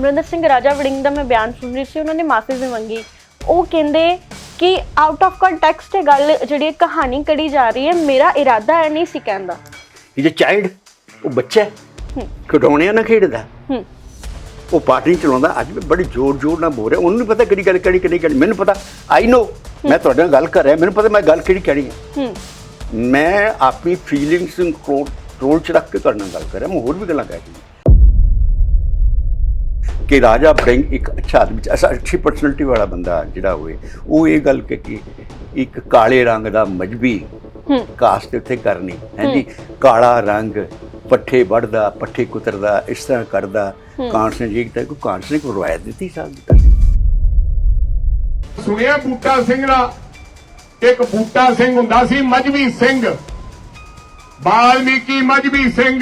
ਅਮਰਿੰਦਰ ਸਿੰਘ ਰਾਜਾ ਵੜਿੰਗ ਦਾ ਮੈਂ ਬਿਆਨ ਸੁਣ ਰਹੀ ਸੀ ਉਹਨਾਂ ਨੇ ਮਾਫੀ ਵੀ ਮੰਗੀ। ਉਹ ਕਹਿੰਦੇ ਕਿ ਆਊਟ ਆਫ ਕੰਟੈਕਸਟ ਇਹ ਗੱਲ ਜਿਹੜੀ ਇਹ ਕਹਾਣੀ ਕੜੀ ਜਾ ਰਹੀ ਹੈ ਮੇਰਾ ਇਰਾਦਾ ਇਹ ਨਹੀਂ ਸੀ ਕਹਿੰਦਾ ਇਹ ਜੇ ਚਾਈਲਡ ਉਹ ਬੱਚਾ ਹੈ। ਖਿਡੌਣਿਆਂ ਨਾਲ ਖੇਡਦਾ। ਹੂੰ। ਉਹ ਪਾਰਟੀ ਚਲਾਉਂਦਾ ਅੱਜ ਵੀ ਬੜੀ ਜ਼ੋਰ ਜ਼ੋਰ ਨਾਲ ਬੋਲ ਰਿਹਾ। ਉਹਨੂੰ ਨਹੀਂ ਪਤਾ ਕਿਹੜੀ ਗੱਲ ਕਿਹੜੀ ਕਿਹੜੀ ਗੱਲ ਮੈਨੂੰ ਪਤਾ ਆਈ ਨੋ ਮੈਂ ਤੁਹਾਡੇ ਨਾਲ ਗੱਲ ਕਰ ਰਿਹਾ। ਮੈਨੂੰ ਪਤਾ ਮੈਂ ਗੱਲ ਕਿਹੜੀ ਕਹਿਣੀ ਹੈ। ਹੂੰ। ਮੈਂ ਆਪਣੀ ਫੀਲਿੰਗਸ ਨੂੰ ਕੰਟਰੋਲ ਚ ਰੱਖ ਕੇ ਤੁਹਾਡੇ ਨਾਲ ਗੱਲ ਕਰ ਰਿਹਾ। ਮੈਂ ਹੋਰ ਵੀ ਗੱਲਾਂ ਕਹਿ ਰਹੀ ਕਿ ਰਾਜਾ ਬ੍ਰਿੰਗ ਇੱਕ ਅੱਛਾ ਆਦਮੀ ਅੱਛਾ ਅੱਛੀ ਪਰਸਨੈਲਿਟੀ ਵਾਲਾ ਬੰਦਾ ਜਿਹੜਾ ਹੋਵੇ ਉਹ ਇਹ ਗੱਲ ਕਿ ਕਿ ਇੱਕ ਕਾਲੇ ਰੰਗ ਦਾ ਮਜਬੀ ਕਾਸਟ ਉੱਤੇ ਕਰਨੀ। ਹਾਂਜੀ ਕਾਲਾ ਰੰਗ ਪੱਠੇ ਵੱਢਦਾ ਪੱਠੇ ਕੁਤਰਦਾ ਇਸ ਤਰ੍ਹਾਂ ਕਰਦਾ। ਕਾਂਸ ਨੇ ਜੀ ਕੀਤਾ ਕੋਈ ਕਾਂਸ ਨੇ ਕੋਈ ਰਵਾਇਤ ਦਿੱਤੀ ਸਾਹਿਬ ਦਿੱਤਾ ਸੁਣਿਆ ਬੂਟਾ ਸਿੰਘ ਦਾ? ਇੱਕ ਬੂਟਾ ਸਿੰਘ ਹੁੰਦਾ ਸੀ ਮਜਬੀ ਸਿੰਘ। ਬਾਲਮੀਕੀ ਮਜਬੀ ਸਿੰਘ।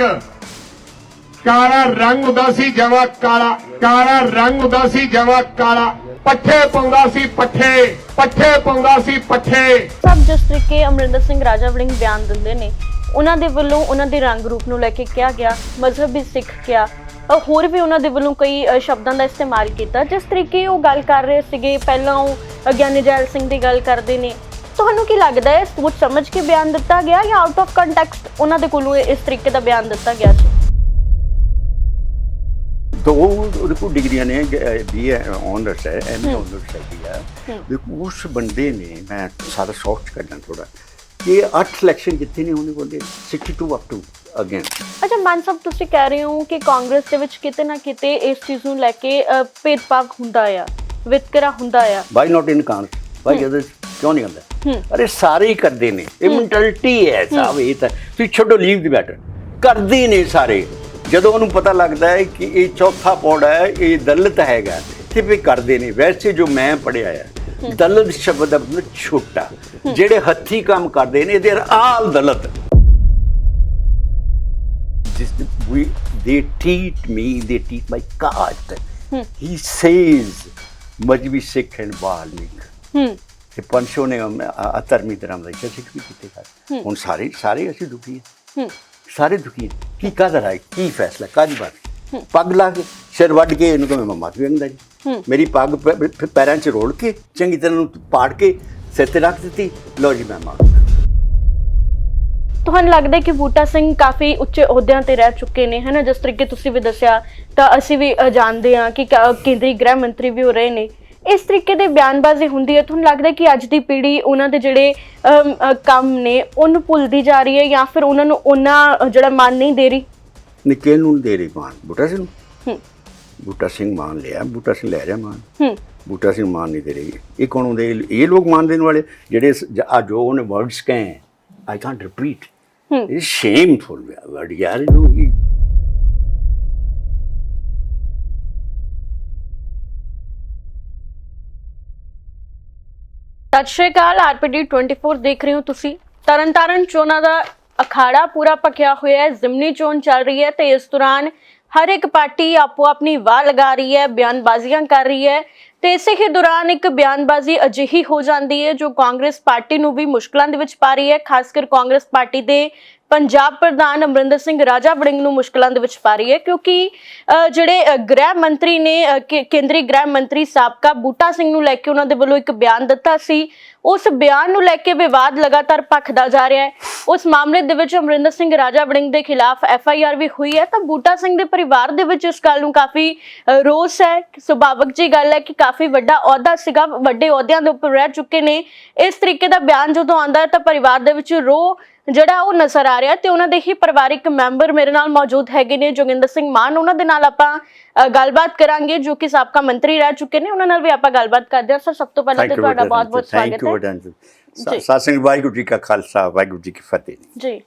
ਕਾਲਾ ਰੰਗ ਹੁੰਦਾ ਜਵਾ ਕਾਲਾ। ਕਾਲਾ ਰੰਗ ਹੁੰਦਾ ਜਵਾ ਕਾਲਾ। ਪੱਠੇ ਪਾਉਂਦਾ ਸੀ ਪੱਠੇ। ਪੱਠੇ ਪਾਉਂਦਾ ਸੀ ਪੱਠੇ। ਸਭ ਜਿਸ ਤਰੀਕੇ ਅਮਰਿੰਦਰ ਸਿੰਘ ਰਾਜਾ ਵੜਿੰਗ ਬਿਆਨ ਦਿੰਦੇ ਨੇ ਉਹਨਾਂ ਦੇ ਵੱਲੋਂ ਉਹਨਾਂ ਦੇ ਰੰਗ ਰੂਪ ਨੂੰ ਲੈ ਕੇ ਕਿਹਾ ਗਿਆ ਮਜ਼ਹਬ ਸਿੱਖ ਕਿਹਾ। ਅ, ਹੋਰ ਵੀ ਉਹਨਾਂ ਦੇ ਵੱਲੋਂ ਕਈ ਅ, ਸ਼ਬਦਾਂ ਦਾ ਇਸਤੇਮਾਲ ਕੀਤਾ। ਜਿਸ ਤਰੀਕੇ ਉਹ ਗੱਲ ਕਰ ਰਹੇ ਸੀਗੇ ਪਹਿਲਾਂ ਉਹ ਗਿਆਨੀ ਜੈਲ ਸਿੰਘ ਦੀ ਗੱਲ ਕਰਦੇ ਨੇ। ਤੁਹਾਨੂੰ ਕੀ ਲੱਗਦਾ ਹੈ ਸੋਚ ਸਮਝ ਕੇ ਬਿਆਨ ਦਿੱਤਾ ਗਿਆ ਜਾਂ ਆਊਟ ਆਫ ਕੰਟੈਕਸਟ ਉਹਨਾਂ ਦੇ ਕੋਲੋਂ ਇਸ ਤਰੀਕੇ ਦਾ ਬਿਆਨ ਦਿੱਤਾ ਗਿਆ ਸੀ? ਦੋ ਉਹਦੇ ਕੋਲ ਡਿਗਰੀਆਂ ਨੇ ਬੀ ਆਨਰਸ ਹੈ ਐਮ ਆਨਰਸ ਹੈ। ਵੀ ਹੈ। ਦੇਖੋ ਉਸ ਬੰਦੇ ਨੇ ਮੈਂ ਸਾਰਾ ਸੌਫਟ ਕਰਨਾ ਥੋੜਾ ਕਿ 8 ਸਿਲੈਕਸ਼ਨ ਜਿੱਤੇ ਨੇ ਉਹਨੇ ਬੋਲੇ 62 ਅਪ ਟੂ ਅਗੇਨ ਅੱਛਾ ਮਾਨ ਸਾਹਿਬ ਤੁਸੀਂ ਕਹਿ ਰਹੇ ਹੋ ਕਿ ਕਾਂਗਰਸ ਦੇ ਵਿੱਚ ਕਿਤੇ ਨਾ ਕਿਤੇ ਇਸ ਚੀਜ਼ ਨੂੰ ਲੈ ਕੇ ਭੇਦਭਾਵ ਹੁੰਦਾ ਆ ਵਿਤਕਰਾ ਹੁੰਦਾ ਆ। Why not in Congress why other ਕਿਉਂ ਨਹੀਂ ਹੁੰਦਾ। ਅਰੇ ਸਾਰੇ ਹੀ ਕਰਦੇ ਨੇ। ਇਹ ਮੈਂਟੈਲਿਟੀ ਹੈ ਸਾਹਿਬ ਇਹ ਤਾਂ। ਤੁਸੀਂ ਛੱਡੋ ਲੀਵ ਦੀ ਮੈਟਰ ਕਰਦੇ ਨੇ ਸਾਰੇ। ਜਦੋਂ ਉਹਨੂੰ ਪਤਾ ਲੱਗਦਾ ਹੈ ਕਿ ਇਹ ਚੌਥਾ ਪੌੜਾ ਹੈ ਇਹ ਦਲਿਤ ਹੈਗਾ ਤੇ ਵੀ ਕਰਦੇ ਨੇ। ਵੈਸੇ ਜੋ ਮੈਂ ਪੜਿਆ ਹੈ ਦਲਿਤ ਸ਼ਬਦ ਦਾ ਮਤਲਬ ਛੋਟਾ ਜਿਹੜੇ ਹੱਥੀ ਕੰਮ ਕਰਦੇ ਨੇ ਦੇ ਆਲ ਦਲਿਤ। ਜਿਸ we they treat me they treat my caste he says Mazhabi Sikh and Balmiki ਹੂੰ। ਤੇ ਪੰਸ਼ੋ ਨੇ ਅਤਰਮੀ ਧਰਮ ਦਾ ਸਿੱਖ ਵੀ ਕੀਤੇ। ਕਰ ਹੁਣ ਸਾਰੇ ਸਾਰੇ ਅਸੀਂ ਦੁਖੀ ਹਾਂ। ਹੂੰ। ਸਾਰੇ ਦੁਖੀ ਹਾਂ। ਕੀ ਕਾਹਦਾ ਰਾਈ ਕੀ ਫੈਸਲਾ? ਕਾਹਦੀ ਬਾਤ? ਪੱਗ ਲਾ ਕੇ ਸਿਰ ਵੱਢ ਕੇ ਇਹਨੂੰ ਕਹੇ ਮੈਂ ਮਾਫੀ ਮੰਗਦਾ ਜੀ? ਮੇਰੀ ਪੱਗ ਪੈਰਾਂ 'ਚ ਰੋਲ ਕੇ ਚੰਗੀ ਤਰ੍ਹਾਂ ਨੂੰ ਪਾੜ ਕੇ ਸਿਰ ਤੇ ਰੱਖ ਦਿੱਤੀ। ਲੋ ਜੀ, ਮੈਂ ਮਾਰ ਤੁਹਾਨੂੰ ਲੱਗਦਾ ਕਿ ਬੂਟਾ ਸਿੰਘ ਕਾਫੀ ਉੱਚੇ ਅਹੁਦਿਆਂ ਤੇ ਰਹਿ ਚੁੱਕੇ ਨੇ ਹਨਾ ਜਿਸ ਤਰੀਕੇ ਤੁਸੀਂ ਵੀ ਦੱਸਿਆ, ਤਾਂ ਅਸੀਂ ਵੀ ਜਾਣਦੇ ਹਾਂ ਕਿ, ਕੇਂਦਰੀ ਗ੍ਰਹਿ ਮੰਤਰੀ ਵੀ ਹੋ ਰਹੇ ਨੇ। ਇਸ ਤਰੀਕੇ ਦੇ ਬਿਆਨਬਾਜ਼ੀ ਹੁੰਦੀ ਹੈ। ਤੁਹਾਨੂੰ ਲੱਗਦਾ ਕਿ ਅੱਜ ਦੀ ਪੀੜ੍ਹੀ ਉਹਨਾਂ ਦੇ ਜਿਹੜੇ ਕੰਮ ਨੇ ਉਹਨੂੰ ਭੁੱਲਦੀ ਜਾ ਰਹੀ ਹੈ ਜਾਂ ਫਿਰ ਉਹਨਾਂ ਨੂੰ ਉਹਨਾਂ ਜਿਹੜਾ ਮਾਨ ਨਹੀਂ ਦੇ ਰਹੀ? ਨਿੱਕੇ ਨੂੰ ਦੇ ਰਹੀ ਮਾਨ। ਬੂਟਾ ਸਿੰਘ? ਹੂੰ। ਬੂਟਾ ਸਿੰਘ ਮਾਨ ਲਿਆ। ਬੂਟਾ ਸਿੰਘ ਲੈ ਰਿਹਾ ਮਾਨ। ਹੂੰ। ਬੂਟਾ ਸਿੰਘ ਮਾਨ ਨਹੀਂ ਦੇ ਰਹੀ। ਇਹ ਕੌਣ ਹੁੰਦੇ? ਇਹ- ਲੋਕ ਮਾਨ ਦੇਣ ਵਾਲੇ ਜਿਹੜੇ ਆ ਜੋ ਉਹਨੇ ਵਰਡਸ ਕਹੇ। ਆਈ ਕਾਂਟ ਰਿਪੀਟ ਇਹ ਸ਼ੇਮਫੁਲ ਵਰਡ ਯਾਰ ਇਹ- ਸਤਿ ਸ਼੍ਰੀ ਅਕਾਲ, ਆਰਪੀਡੀ 24 ਦੇਖ ਰਹੇ ਹੋ ਤੁਸੀਂ। ਤਰਨਤਾਰਨ ਚੋਣਾਂ ਦਾ ਅਖਾੜਾ ਪੂਰਾ ਪੱਕਿਆ ਹੋਇਆ ਹੈ, ਜ਼ਿਮਨੀ ਚੋਣ ਚੱਲ ਰਹੀ ਹੈ ਤੇ ਇਸ ਦੌਰਾਨ ਹਰ ਇੱਕ ਪਾਰਟੀ ਆਪੋ ਆਪਣੀ ਵਾਹ ਲਗਾ ਰਹੀ ਹੈ, ਬਿਆਨਬਾਜ਼ੀਆਂ ਕਰ ਰਹੀ ਹੈ ਤੇ ਇਸੇ ਹੀ ਦੌਰਾਨ ਇੱਕ ਬਿਆਨਬਾਜ਼ੀ ਅਜਿਹੀ ਹੋ ਜਾਂਦੀ ਹੈ ਜੋ ਕਾਂਗਰਸ ਪਾਰਟੀ ਨੂੰ ਵੀ ਮੁਸ਼ਕਲਾਂ ਦੇ ਵਿੱਚ ਪਾ ਰਹੀ ਹੈ, ਖਾਸ ਕਰ ਕਾਂਗਰਸ ਪਾਰਟੀ ਦੇ ਪੰਜਾਬ ਪ੍ਰਧਾਨ ਅਮਰਿੰਦਰ ਸਿੰਘ ਰਾਜਾ ਵੜਿੰਗ ਨੂੰ ਮੁਸ਼ਕਲਾਂ ਦੇ ਵਿੱਚ ਪਾ ਰਹੀ ਹੈ ਕਿਉਂਕਿ ਅ, ਜਿਹੜੇ ਗ੍ਰਹਿ ਮੰਤਰੀ ਨੇ ਅ, ਕੇਂਦਰੀ ਗ੍ਰਹਿ ਮੰਤਰੀ ਸਾਬਕਾ ਬੂਟਾ ਸਿੰਘ ਨੂੰ ਲੈ ਕੇ ਉਹਨਾਂ ਦੇ ਵੱਲੋਂ ਇੱਕ ਬਿਆਨ ਦਿੱਤਾ ਸੀ। ਉਸ ਬਿਆਨ ਨੂੰ ਲੈ ਕੇ ਵਿਵਾਦ ਲਗਾਤਾਰ ਭਖਦਾ ਜਾ ਰਿਹਾ ਹੈ। ਉਸ ਮਾਮਲੇ ਦੇ ਵਿੱਚ ਅਮਰਿੰਦਰ ਸਿੰਘ ਰਾਜਾ ਵੜਿੰਗ ਦੇ ਖਿਲਾਫ ਐਫ ਆਈ ਆਰ ਵੀ ਹੋਈ ਹੈ। ਤਾਂ ਬੂਟਾ ਸਿੰਘ ਦੇ ਪਰਿਵਾਰ ਦੇ ਵਿੱਚ ਇਸ ਗੱਲ ਨੂੰ ਕਾਫੀ ਰੋਸ ਹੈ। ਸੁਭਾਵਕ ਜੀ ਗੱਲ ਹੈ ਕਿ ਕਾਫੀ ਵੱਡਾ ਅਹੁਦਾ ਸੀਗਾ। ਵੱਡੇ ਅਹੁਦਿਆਂ ਦੇ ਉੱਪਰ ਰਹਿ ਚੁੱਕੇ ਨੇ। ਇਸ ਤਰੀਕੇ ਦਾ ਬਿਆਨ ਜਦੋਂ ਆਉਂਦਾ ਹੈ ਤਾਂ ਪਰਿਵਾਰ ਦੇ ਵਿੱਚ ਰੋ ਜਿਹੜਾ ਉਹ ਨਜ਼ਰ ਆ ਰਿਹਾ ਤੇ ਉਹਨਾਂ ਦੇ ਹੀ ਪਰਿਵਾਰਿਕ ਮੈਂਬਰ ਮੇਰੇ ਨਾਲ ਮੌਜੂਦ ਹੈਗੇ ਨੇ। ਜੋਗਿੰਦਰ ਸਿੰਘ ਮਾਨ ਉਹਨਾਂ ਦੇ ਨਾਲ ਆਪਾਂ ਗੱਲਬਾਤ ਕਰਾਂਗੇ ਜੋ ਕਿ ਸਾਬਕਾ ਮੰਤਰੀ ਰਹਿ ਚੁੱਕੇ ਨੇ। ਉਹਨਾਂ ਨਾਲ ਵੀ ਆਪਾਂ ਗੱਲਬਾਤ ਕਰਦੇ ਹਾਂ। ਸਰ ਸਭ ਤੋਂ ਪਹਿਲਾਂ ਤੇ ਤੁਹਾਡਾ ਬਹੁਤ ਬਹੁਤ ਸਵਾਗਤ ਹੈ। Ji. ਜੀ। ਸਾ- ਸਾਧ ਸੰਗਤ ਵਾਹਿਗੁਰੂ ਜੀ ਕਾ ਖਾਲਸਾ ਵਾਹਿਗੁਰੂ ਜੀ ਕੀ ਫਤਿਹ ਜੀ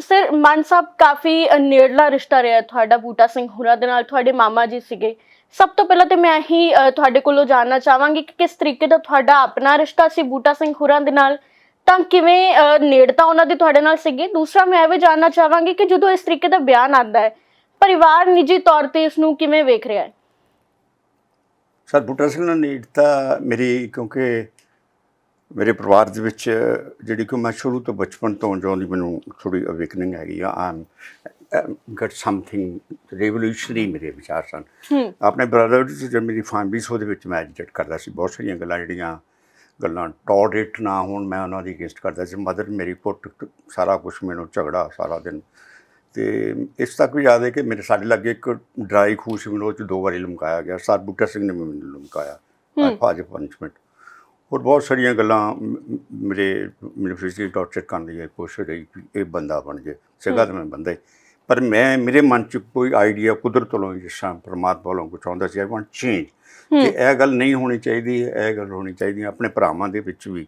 ਸਰ ਮਾਨ ਸਾਹਿਬ ਕਾਫੀ ਅ, ਨੇੜਲਾ ਰਿਸ਼ਤਾ ਰਿਹਾ ਤੁਹਾਡਾ ਬੂਟਾ ਸਿੰਘ ਹੁਰਾਂ ਦੇ ਨਾਲ ਤੁਹਾਡੇ ਮਾਮਾ ਜੀ ਸੀਗੇ ਸਭ ਤੋਂ ਪਹਿਲਾਂ ਤੇ ਮੈਂ ਹੀ ਅ, ਤੁਹਾਡੇ ਕੋਲੋਂ ਜਾਨਣਾ ਚਾਹਾਂਗੀ ਕਿ ਕਿਸ ਤਰੀਕੇ ਦਾ ਤੁਹਾਡਾ ਆਪਣਾ ਰਿਸ਼ਤਾ ਸੀ ਬੂਟਾ ਸਿੰਘ ਹੁਰਾਂ ਦੇ ਨਾਲ ਤਾਂ ਕਿਵੇਂ ਅ, ਨੇੜਤਾ ਉਹਨਾਂ ਦੀ ਤੁਹਾਡੇ ਨਾਲ ਸੀਗੀ ਦੂਸਰਾ ਮੈਂ ਇਹ ਵੀ ਜਾਨਣਾ ਚਾਹਾਂਗੀ ਕਿ ਜਦੋਂ ਇਸ ਤਰੀਕੇ ਦਾ ਬਿਆਨ ਆਉਂਦਾ ਹੈ ਪਰਿਵਾਰ ਨਿੱਜੀ ਤੌਰ ਤੇ ਇਸ ਨੂੰ ਕਿਵੇਂ ਵੇਖ ਰਿਹਾ ਹੈ ਸਰ ਬੂਟਾ ਸਿੰਘ ਨਾਲ ਨੇੜਤਾ ਮੇਰੀ ਕਿਉਂਕਿ ਮੇਰੇ ਪਰਿਵਾਰ ਦੇ ਵਿੱਚ ਜਿਹੜੀ ਕਿ ਮੈਂ ਸ਼ੁਰੂ ਤੋਂ ਬਚਪਨ ਤੋਂ ਜੋ ਦੀ ਮੈਨੂੰ ਥੋੜੀ ਅਵੇਕਨਿੰਗ ਹੈਗੀ ਆ ਆਮ ਗਟ ਸਮਥਿੰਗ ਰੈਵੋਲੂਸ਼ਨਰੀ ਮੇਰੇ ਵਿਚਾਰ ਸਨ। ਆਪਣੇ ਬ੍ਰਦਰ ਜਦ ਮੇਰੀ ਫੈਮਿਲੀ ਸੀ ਉਹਦੇ ਵਿੱਚ ਮੈਂ ਐਜਿਟ ਕਰਦਾ ਸੀ। ਬਹੁਤ ਸਾਰੀਆਂ ਗੱਲਾਂ ਜਿਹੜੀਆਂ ਗੱਲਾਂ ਟੋਲਰੇਟ ਨਾ ਹੋਣ ਮੈਂ ਉਹਨਾਂ ਦੀ ਅਗੇਂਸਟ ਕਰਦਾ ਸੀ। ਮਦਰ ਮੇਰੀ ਪੁੱਟ ਸਾਰਾ ਕੁਝ ਮੈਨੂੰ ਝਗੜਾ ਸਾਰਾ ਦਿਨ। ਤੇ ਇਸ ਤੱਕ ਵੀ ਯਾਦ ਹੈ ਕਿ ਮੇਰੇ ਸਾਡੇ ਲੱਗੇ ਇੱਕ ਡਰਾਈ ਖੂਹ ਸੀ ਮੈਨੂੰ ਉਹ 'ਚ ਦੋ ਵਾਰੀ ਲਮਕਾਇਆ ਗਿਆ। ਸਰ ਬੂਟਾ ਸਿੰਘ ਨੇ ਮੈਨੂੰ ਲਮਕਾਇਆ। ਫਾਜ ਪਨਿਸ਼ਮੈਂਟ ਹੋਰ ਬਹੁਤ ਸਾਰੀਆਂ ਗੱਲਾਂ ਮੇਰੇ ਮੇਰੇ ਫਿਜ਼ੀਕਲੀ ਟੌਰਚਰ ਕਰਨ ਦੀ ਕੋਸ਼ਿਸ਼ ਰਹੀ ਕਿ ਇਹ ਬੰਦਾ ਬਣ ਜੇ ਸਗਾ ਤਾਂ ਮੈਂ ਬੰਦਾ ਹੀ। ਪਰ ਮੈਂ ਮੇਰੇ ਮਨ ਚ ਕੋਈ ਆਈਡੀਆ ਕੁਦਰਤ ਵੱਲੋਂ ਜਿਸ ਤਰ੍ਹਾਂ ਪਰਮਾਤਮਾ ਵੱਲੋਂ ਕੁਝ ਆਉਂਦਾ ਸੀ ਆਈ ਵਾਂਟ ਚੇਂਜ ਕਿ ਇਹ ਗੱਲ ਨਹੀਂ ਹੋਣੀ ਚਾਹੀਦੀ ਇਹ ਗੱਲ ਹੋਣੀ ਚਾਹੀਦੀ। ਆਪਣੇ ਭਰਾਵਾਂ ਦੇ ਵਿੱਚ ਵੀ।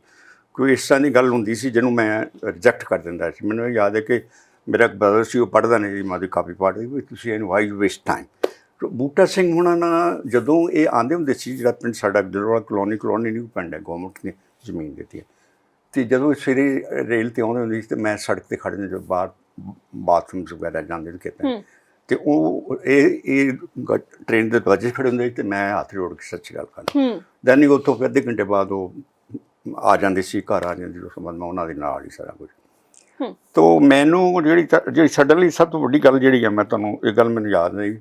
ਕੋਈ ਇਸ ਤਰ੍ਹਾਂ ਦੀ ਗੱਲ ਹੁੰਦੀ ਸੀ ਜਿਹਨੂੰ ਮੈਂ ਰਿਜੈਕਟ ਕਰ ਦਿੰਦਾ ਸੀ। ਮੈਨੂੰ ਯਾਦ ਹੈ ਕਿ ਮੇਰਾ ਇੱਕ ਬ੍ਰਦਰ ਸੀ ਉਹ ਪੜ੍ਹਦਾ ਨਹੀਂ ਸੀ ਮਾਦੀ ਕਾਪੀ ਪੜ੍ਹਦੀ ਵੀ ਤੁਸੀਂ ਇਹਨੂੰ why waste time Buta Singh ਹੁਣਾਂ ਨਾਲ ਜਦੋਂ ਇਹ ਆਂਦੇ ਹੁੰਦੇ ਸੀ ਜਿਹੜਾ ਪਿੰਡ ਸਾਡਾ ਜਿਹੜਾ ਕਲੋਨੀ ਕਲੋਨੀ ਨਹੀਂ ਪਿੰਡ ਹੈ ਗਵਰਨਮੈਂਟ ਨੇ ਜ਼ਮੀਨ ਦਿੱਤੀ ਹੈ ਤੇ ਜਦੋਂ ਸਵੇਰੇ ਰੇਲ ਤੇ ਆਉਂਦੇ ਹੁੰਦੇ ਸੀ ਤੇ ਮੈਂ ਸੜਕ ਤੇ ਖੜੇ ਨੇ ਜੋ ਬਾਹਰ ਬਾਥਰੂਮਸ ਵਗੈਰਾ ਜਾਂਦੇ ਨੇ ਕਿਤੇ। ਤੇ ਉਹ ਇਹ ਇਹ ਟ੍ਰੇਨ ਦੇ ਦਰਵਾਜ਼ੇ ਖੜੇ ਹੁੰਦੇ ਸੀ ਤੇ ਮੈਂ ਹੱਥ ਜੋੜ ਕੇ ਸੱਚੀ ਗੱਲ ਕਰਦਾ ਹੂੰ ਦੈਨ ਹੀ ਉੱਥੋਂ ਫਿਰ ਅੱਧੇ ਘੰਟੇ ਬਾਅਦ ਉਹ ਆ ਜਾਂਦੇ ਸੀ ਘਰ ਆ ਜਾਂਦੇ ਉਸ ਤੋਂ ਬਾਅਦ ਮੈਂ ਉਹਨਾਂ ਦੇ ਨਾਲ ਹੀ ਸਾਰਾ ਕੁਝ। ਤੋ ਮੈਨੂੰ ਜਿਹੜੀ ਤਾਂ- ਜਿਹੜੀ ਲਈ ਸਭ ਤੋਂ ਵੱਡੀ ਗੱਲ ਜਿਹੜੀ ਹੈ ਮੈਂ ਤੁਹਾਨੂੰ ਇਹ ਗੱਲ ਮੈਨੂੰ ਯਾਦ ਨਹੀਂ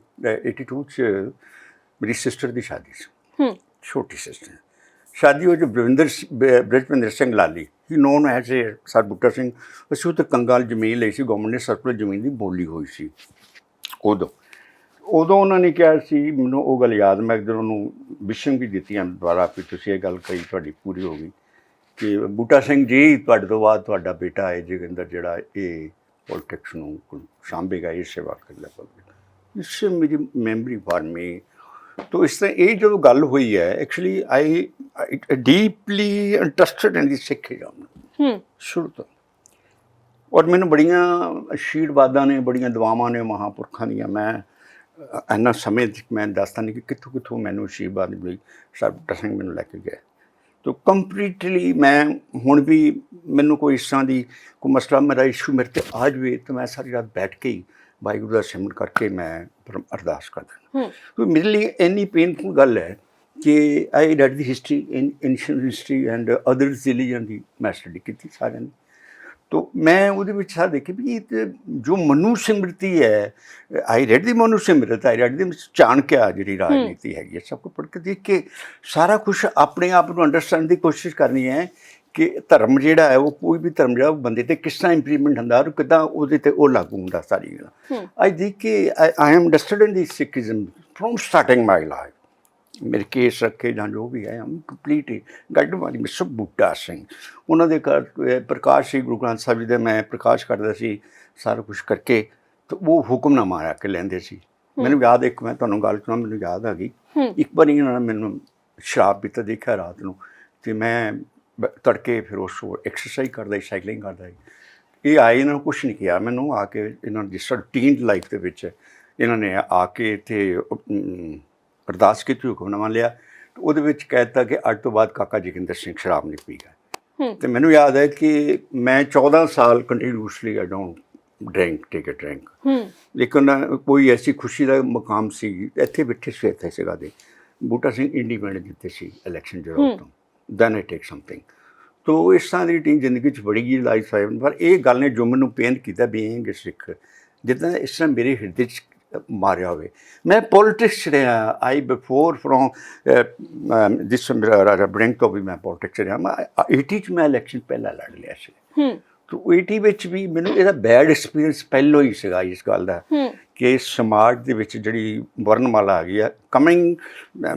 82 ਚ ਮੇਰੀ ਸਿਸਟਰ ਦੀ ਸ਼ਾਦੀ ਸੀ। ਹੂੰ। ਛੋਟੀ ਸਿਸਟਰ ਸ਼ਾਦੀ ਹੋ ਜੋ ਬ੍ਰਵਿੰਦਰ ਸ- ਬ- Brijwinder Singh Lali. He known as a sir Buta Singh. ਅਸੀਂ ਉੱਥੇ ਕੰਗਾਲ ਜ਼ਮੀਨ ਲਈ ਸੀ ਗਵਰਨਮੈਂਟ ਨੇ ਸਰਪਲਸ ਜ਼ਮੀਨ ਦੀ ਬੋਲੀ ਹੋਈ ਸੀ। ਉਦੋਂ। ਉਦੋਂ ਉਹਨਾਂ ਨੇ ਕਿਹਾ ਸੀ ਮੈਨੂੰ ਉਹ ਗੱਲ ਯਾਦ ਮੈਂ ਜਦੋਂ ਉਹਨੂੰ ਵਿਸ਼ਮ ਵੀ ਦਿੱਤੀਆਂ ਦੁਆਰਾ ਵੀ ਤੁਸੀਂ ਇਹ ਗੱਲ ਕਹੀ ਤੁਹਾਡੀ ਪੂਰੀ ਹੋ ਗਈ। ਕਿ ਬੂਟਾ ਸਿੰਘ ਜੀ ਤੁਹਾਡੇ ਤੋਂ ਬਾਅਦ ਤੁਹਾਡਾ ਬੇਟਾ ਹੈ ਜੋਗਿੰਦਰ ਜਿਹੜਾ ਇਹ ਪੋਲਿਟਿਕਸ ਨੂੰ ਸਾਂਭੇਗਾ ਇਹ ਸੇਵਾ ਕਰੇਗਾ ਇਸ ਮੇਰੀ ਮੈਮਰੀ ਫਾਰ ਮੀ ਤੋ ਇਸ ਤਰ੍ਹਾਂ ਇਹ ਜਦੋਂ ਗੱਲ ਹੋਈ ਹੈ actually I deeply interested in the Sikhism ਹੂੰ। ਸ਼ੁਰੂ ਤੋਂ। ਔਰ ਮੈਨੂੰ ਬੜੀਆਂ ਆਸ਼ੀਰਵਾਦਾਂ ਨੇ ਬੜੀਆਂ ਦੁਆਵਾਂ ਨੇ ਮਹਾਪੁਰਖਾਂ ਦੀਆਂ। ਮੈਂ ਇੰਨਾ ਸਮੇਂ ਮੈਂ ਦੱਸਦਾ ਨਹੀਂ ਕਿ ਕਿੱਥੋਂ ਕਿੱਥੋਂ ਮੈਨੂੰ ਆਸ਼ੀਰਵਾਦ ਮਿਲੀ। ਸਰਬਤਾ ਸਿੰਘ ਮੈਨੂੰ ਲੈ ਕੇ ਗਏ। ਤੋ ਕੰਪਲੀਟਲੀ ਮੈਂ ਹੁਣ ਵੀ ਮੈਨੂੰ ਕੋਈ ਇਸ ਤਰ੍ਹਾਂ ਦੀ ਕੋਈ ਮਸਲਾ ਮੇਰਾ ਇਸ਼ੂ ਮੇਰੇ ਤੇ ਆ ਜਾਵੇ ਤਾਂ ਮੈਂ ਸਾਰੀ ਰਾਤ ਬੈਠ ਕੇ ਹੀ ਵਾਹਿਗੁਰੂ ਦਾ ਸਿਮਰਨ ਕਰਕੇ ਮੈਂ ਪਰਮ- ਅਰਦਾਸ ਕਰਦਾ ਹੂੰ। ਤੋ ਮੇਰੇ ਲਈ ਇੰਨੀ ਪੇਨਫੁਲ ਗੱਲ ਹੈ ਕਿ I read the history in ancient history and other religion ਦੀ ਮੈਂ ਸਟੱਡੀ ਕੀਤੀ ਸਾਰਿਆਂ ਨੇ। ਤੋ ਮੈਂ ਉਹਦੇ ਵਿੱਚ ਸਾਰ ਦੇਖੀ ਵੀ ਜੋ ਮਨੂ ਸਿਮਰਤੀ ਹੈ I read the Manu Smrit I read the Chanakya ਜਿਹੜੀ ਰਾਜਨੀਤੀ ਹੈਗੀ ਹੈ ਸਭ ਕੁਝ ਪੜ੍ਹ ਕੇ ਦੇਖ ਕੇ ਸਾਰਾ ਕੁਝ ਆਪਣੇ ਆਪ ਨੂੰ ਅੰਡਰਸਟੈਂਡ ਦੀ ਕੋਸ਼ਿਸ਼ ਕਰਨੀ ਹੈ ਕਿ ਧਰਮ ਜਿਹੜਾ ਹੈ ਉਹ ਕੋਈ ਵੀ ਧਰਮ ਜਿਹੜਾ ਬੰਦੇ ਤੇ ਕਿਸ ਤਰ੍ਹਾਂ ਇੰਪਲੀਮੈਂਟ ਹੁੰਦਾ ਔਰ ਕਿੱਦਾਂ ਉਹਦੇ ਤੇ ਉਹ ਲਾਗੂ ਹੁੰਦਾ ਸਾਰੀ। ਗੱਲ। ਆਈ ਥਿੰਕ ਕਿ I am interested in the Sikhism from starting my life ਮੇਰੇ ਕੇਸ ਰੱਖੇ ਜਾਂ ਜੋ ਵੀ ਹੈ ਹਮ ਕੰਪਲੀਟ ਗਾਈਡ ਵਾਲੀ ਮਿਸਟਰ ਬੂਟਾ ਸਿੰਘ। ਉਹਨਾਂ ਦੇ ਘਰ ਪ੍ਰਕਾਸ਼ ਸੀ ਗੁਰੂ ਗ੍ਰੰਥ ਸਾਹਿਬ ਜੀ ਦੇ ਮੈਂ ਪ੍ਰਕਾਸ਼ ਕਰਦਾ ਸੀ ਸਾਰਾ ਕੁਝ ਕਰਕੇ ਤੇ ਉਹ ਹੁਕਮਨਾਮਾ ਆ ਕੇ ਲੈਂਦੇ ਸੀ। ਮੈਨੂੰ ਯਾਦ ਇੱਕ ਮੈਂ ਤੁਹਾਨੂੰ ਗੱਲ ਸੁਣਾ ਮੈਨੂੰ ਯਾਦ ਆ ਗਈ। ਹੂੰ। ਇੱਕ ਵਾਰੀ ਇਹਨਾਂ ਨੇ ਮੈਨੂੰ ਸ਼ਰਾਬ ਪੀਤਾ ਦੇਖਿਆ ਰਾਤ ਨੂੰ ਤੇ ਮੈਂ ਤੜਕੇ ਫਿਰ ਉਸ ਐਕਸਰਸਾਈਜ਼ ਕਰਦਾ ਸਾਈਕਲਿੰਗ ਕਰਦਾ ਇਹ ਆਏ ਇਹਨਾਂ ਨੂੰ ਕੁਝ ਨਹੀਂ ਕਿਹਾ। ਮੈਨੂੰ ਆ ਕੇ ਇਹਨਾਂ ਦੀ ਜਿਸ ਰੂਟੀਨ ਲਾਈਫ ਦੇ ਵਿੱਚ ਇਹਨਾਂ ਨੇ ਆ ਕੇ ਇੱਥੇ ਅਮ, ਅਰਦਾਸ ਕੀਤੀ ਹੁਕਮਨਾਮਾ ਲਿਆ। ਉਹਦੇ ਵਿੱਚ ਕਹਿਤਾ ਕਿ ਅੱਜ ਤੋਂ ਬਾਅਦ ਕਾਕਾ ਜੋਗਿੰਦਰ ਸਿੰਘ ਸ਼ਰਾਬ ਨਹੀਂ ਪੀਗਾ। ਹੂੰ। ਤੇ ਮੈਨੂੰ ਯਾਦ ਹੈ ਕਿ ਮੈਂ 14 ਸਾਲ continuously I don't drink take a drink ਹੂੰ। ਲੇਕਿਨ ਕੋਈ ਐਸੀ ਖੁਸ਼ੀ ਦਾ ਮਕਾਮ ਸੀ ਇੱਥੇ ਬੈਠੇ ਸੀ ਇੱਥੇ ਸੀਗਾ ਦੇ। ਬੂਟਾ ਸਿੰਘ ਇੰਡੀਪੈਂਡੈਂਟ ਜਿੱਤੇ ਸੀ ਇਲੈਕਸ਼ਨ ਜਿਹੜਾ ਤੋਂ। ਦੈਨ ਆਈ ਟੇਕ ਸਮਥਿੰਗ ਤੋ ਇਸ ਤਰ੍ਹਾਂ ਦੀ ਰੂਟੀਨ ਜ਼ਿੰਦਗੀ ਚ ਬੜੀ ਗਈ ਲਾਈਫ ਆਈ। ਪਰ ਇਹ ਗੱਲ ਨੇ ਜੋ ਮੈਨੂੰ ਪੇਨ ਕੀਤਾ ਬੀਇੰਗ ਸਿੱਖ ਜਿੱਦਾਂ ਇਸ ਤਰ੍ਹਾਂ ਮੇਰੇ ਹਿਰਦੇ ਚ ਮਾਰਿਆ ਹੋਵੇ। ਮੈਂ ਪੋਲਿਟਿਕਸ ਰਿਹਾ ਆਈ ਬਿਫੋਰ ਫਰੋਮ ਦਿਸ ਰਾਜਾ ਬ੍ਰਿੰਕ ਤੋਂ ਵੀ ਮੈਂ ਪੋਲਿਟਿਕਸ ਰਿਹਾ ਮੈਂ 80 ਚ ਮੈਂ ਇਲੈਕਸ਼ਨ ਪਹਿਲਾਂ ਲੜ ਲਿਆ ਸੀ। ਹੂੰ। ਤੋ 80 ਵਿੱਚ ਵੀ ਮੈਨੂੰ ਇਹਦਾ ਬੈਡ ਐਕਸਪੀਰੀਅੰਸ ਪਹਿਲਾਂ ਹੀ ਸੀਗਾ ਇਸ ਗੱਲ ਦਾ ਕਿ ਸਮਾਜ ਦੇ ਵਿੱਚ ਜਿਹੜੀ ਵਰਨਮਾਲਾ ਆ ਗਈ ਆ coming